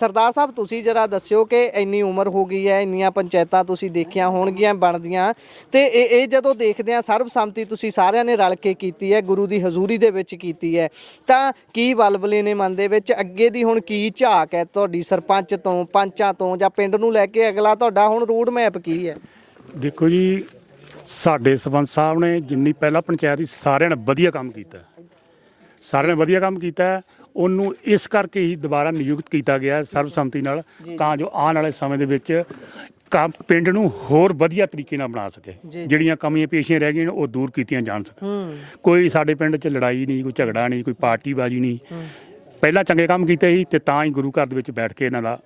ਸਰਦਾਰ ਸਾਹਿਬ ਤੁਸੀਂ ਜਰਾ ਦੱਸਿਓ ਕਿ ਇੰਨੀ ਉਮਰ ਹੋ ਗਈ ਹੈ, ਇੰਨੀਆਂ ਪੰਚਾਇਤਾਂ ਤੁਸੀਂ ਦੇਖੀਆਂ ਹੋਣਗੀਆਂ, ਬਣਦੀਆਂ। ਤੇ ਇਹ ਇਹ ਜਦੋਂ ਦੇਖਦੇ ਆ ਸਰਬਸੰਮਤੀ ਤੁਸੀਂ ਸਾਰਿਆਂ ਨੇ ਰਲ ਕੇ ਕੀਤੀ ਹੈ, ਗੁਰੂ ਦੀ ਹਜ਼ੂਰੀ ਦੇ ਵਿੱਚ ਕੀਤੀ ਹੈ। ਤਾਂ ਕੀ ਬਲਬਲੇ ਨੇ ਮਨ ਦੇ ਵਿੱਚ, ਅੱਗੇ ਦੀ ਹੁਣ ਕੀ ਝਾਕ ਹੈ ਤੁਹਾਡੀ ਸਰਪੰਚ ਤੋਂ, ਪੰਚਾਂ ਤੋਂ ਜਾਂ ਪਿੰਡ ਨੂੰ ਲੈ ਕੇ ਅਗਲਾ ਤੁਹਾਡਾ ਹੁਣ ਰੋਡ ਮੈਪ ਕੀ ਹੈ? ਦੇਖੋ ਜੀ, ਸਾਡੇ ਸਰਪੰਚ ਸਾਹਿਬ ਨੇ ਜਿੰਨੀ ਪਹਿਲਾਂ ਪੰਚਾਇਤ ਸੀ, ਸਾਰਿਆਂ ਨੇ ਵਧੀਆ ਕੰਮ ਕੀਤਾ। ਸਾਰਿਆਂ ਨੇ ਵਧੀਆ ਕੰਮ ਕੀਤਾ। ਉਹਨੂੰ ਇਸ ਕਰਕੇ ਹੀ ਦੁਬਾਰਾ ਨਿਯੁਕਤ ਕੀਤਾ ਗਿਆ ਸਰਬਸੰਮਤੀ ਨਾਲ ਤਾਂ ਜੋ ਆਉਣ ਵਾਲੇ ਸਮੇਂ ਦੇ ਵਿੱਚ ਕੰਮ ਪਿੰਡ ਨੂੰ ਹੋਰ ਵਧੀਆ ਤਰੀਕੇ ਨਾਲ ਬਣਾ ਸਕੇ। ਜਿਹੜੀਆਂ ਕਮੀਆਂ ਪੇਸ਼ੀਆਂ ਰਹਿ ਗਈਆਂ ਨੇ ਉਹ ਦੂਰ ਕੀਤੀਆਂ ਜਾਣ ਸਕਣ। ਕੋਈ ਸਾਡੇ ਪਿੰਡ 'ਚ ਲੜਾਈ ਨਹੀਂ ਕੋਈ ਝਗੜਾ ਨਹੀਂ ਕੋਈ ਪਾਰਟੀਬਾਜ਼ੀ ਨਹੀਂ। ਪਹਿਲਾਂ ਚੰਗੇ ਕੰਮ ਕੀਤੇ ਸੀ ਤੇ ਤਾਂ ਹੀ ਗੁਰੂ ਘਰ ਦੇ ਵਿੱਚ ਬੈਠ ਕੇ ਇਹਨਾਂ ਦਾ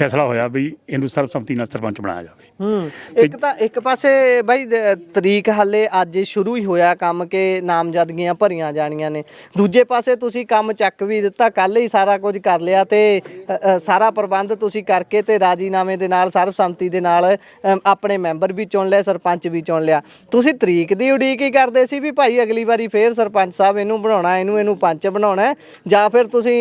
ਫੈਸਲਾ ਹੋਇਆ ਵੀ ਇਹਨੂੰ ਸਰਬਸੰਮਤੀ ਨਾਲ ਸਰਪੰਚ ਬਣਾਇਆ ਜਾਵੇ। ਹੂੰ ਇੱਕ ਤਾਂ ਇੱਕ ਪਾਸੇ ਬਾਈ ਦ- ਤਰੀਕ ਹੱਲੇ ਅੱਜ ਸ਼ੁਰੂ ਹੀ ਹੋਇਆ ਕੰਮ ਕਿ ਨਾਮਜ਼ਦਗੀਆਂ ਭਰੀਆਂ ਜਾਣੀਆਂ ਨੇ। ਦੂਜੇ ਪਾਸੇ ਤੁਸੀਂ ਕੰਮ ਚੱਕ ਵੀ ਦਿੱਤਾ ਕੱਲ ਹੀ ਸਾਰਾ ਕੁਝ ਕਰ ਲਿਆ ਤੇ ਅ, ਅ, ਸਾਰਾ ਪ੍ਰਬੰਧ ਤੁਸੀਂ ਕਰਕੇ ਤੇ ਰਾਜੀਨਾਮੇ ਦੇ ਨਾਲ ਸਰਬਸੰਮਤੀ ਦੇ ਨਾਲ ਆਪਣੇ ਮੈਂਬਰ ਵੀ ਚੁਣ ਲਿਆ ਸਰਪੰਚ ਵੀ ਚੁਣ ਲਿਆ। ਤੁਸੀਂ ਤਰੀਕ ਦੀ ਉਡੀਕ ਹੀ ਕਰਦੇ ਸੀ ਵੀ ਭਾਈ ਅਗਲੀ ਵਾਰੀ ਫੇਰ ਸਰਪੰਚ ਸਾਹਿਬ ਇਹਨੂੰ ਬਣਾਉਣਾ ਇਹਨੂੰ ਇਹਨੂੰ ਪੰਚ ਬਣਾਉਣਾ ਹੈ, ਜਾਂ ਫਿਰ ਤੁਸੀਂ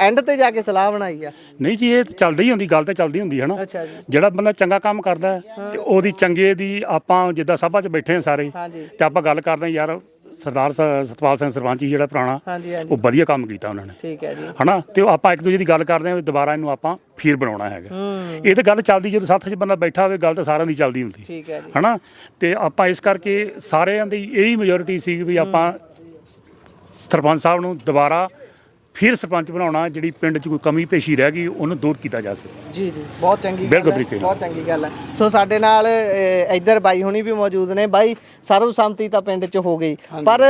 ਐਂਡ ਤੇ ਜਾ ਕੇ ਸਲਾਹ ਬਣਾਈ ਆ? ਨਹੀਂ ਜੀ ਇਹ ਤਾਂ ਚੱਲਦੀ ਹੀ ਹੁੰਦੀ ਗੱਲ ਤਾਂ ਚੱਲਦੀ ਹੁੰਦੀ ਹੈ ਨਾ। ਅੱਛਾ ਜੀ। ਜਿਹੜਾ ਬੰਦਾ ਚੰਗਾ ਕੰਮ ਕਰਦਾ ਹੈ, ਤੇ ਉਹਦੀ ਚੰਗੇ ਦੀ ਆਪਾਂ ਜਿੱਦਾਂ ਸਭਾ 'ਚ ਬੈਠੇ ਹਾਂ ਸਾਰੇ ਹਾਂਜੀ। ਤੇ ਆਪਾਂ ਗੱਲ ਕਰਦੇ ਹਾਂ ਯਾਰ ਸਰਦਾਰ ਸ- ਸਤਪਾਲ ਸਿੰਘ ਸਰਪੰਚ ਜੀ ਜਿਹੜਾ ਪੁਰਾਣਾ ਹਾਂਜੀ ਹਾਂਜੀ ਉਹ ਵਧੀਆ ਕੰਮ ਕੀਤਾ ਉਹਨਾਂ ਨੇ। ਠੀਕ ਹੈ ਜੀ। ਹਨਾ? ਤੇ ਉਹ ਆਪਾਂ ਇੱਕ ਦੂਜੇ ਦੀ ਗੱਲ ਕਰਦੇ ਹਾਂ ਵੀ ਦੁਬਾਰਾ ਇਹਨੂੰ ਆਪਾਂ ਫੇਰ ਬਣਾਉਣਾ ਹੈਗਾ। ਇਹ ਤਾਂ ਗੱਲ ਚੱਲਦੀ ਜਦੋਂ ਸਾਥ 'ਚ ਬੰਦਾ ਬੈਠਾ ਹੋਵੇ ਗੱਲ ਤਾਂ ਸਾਰਿਆਂ ਦੀ ਚੱਲਦੀ ਹੁੰਦੀ। ਠੀਕ ਹੈ ਜੀ। ਹਨਾ? ਤੇ ਆਪਾਂ ਇਸ ਕਰਕੇ ਸਾਰਿਆਂ ਦੀ ਇਹੀ ਮੈਜੋਰਿਟੀ ਸੀ ਵੀ ਆਪਾਂ ਸਰਪੰਚ ਸਾਹਿਬ ਨੂੰ ਦੁਬਾਰਾ ਫਿਰ ਸਰਪੰਚ ਬਣਾਉਣਾ ਜਿਹੜੀ ਪਿੰਡ 'ਚ ਕੋਈ ਕਮੀ ਪੇਸ਼ੀ ਰਹਿ ਗਈ ਉਹਨੂੰ ਦੂਰ ਕੀਤਾ ਜਾ ਸਕੇ। ਜੀ ਜੀ। ਬਹੁਤ ਚੰਗੀ ਗੱਲ ਬਿਲਕੁਲ ਹੈ, ਤਰੀਕੇ ਨਾਲ। ਬਹੁਤ ਚੰਗੀ ਗੱਲ ਹੈ। ਸੋ ਸਾਡੇ ਨਾਲ ਅ, ਇੱਧਰ ਬਾਈ ਹੁਣੀ ਵੀ ਮੌਜੂਦ ਨੇ। ਬਾਈ ਸਰਬਸੰਮਤੀ ਤਾਂ ਪਿੰਡ 'ਚ ਹੋ ਗਈ। ਪਰ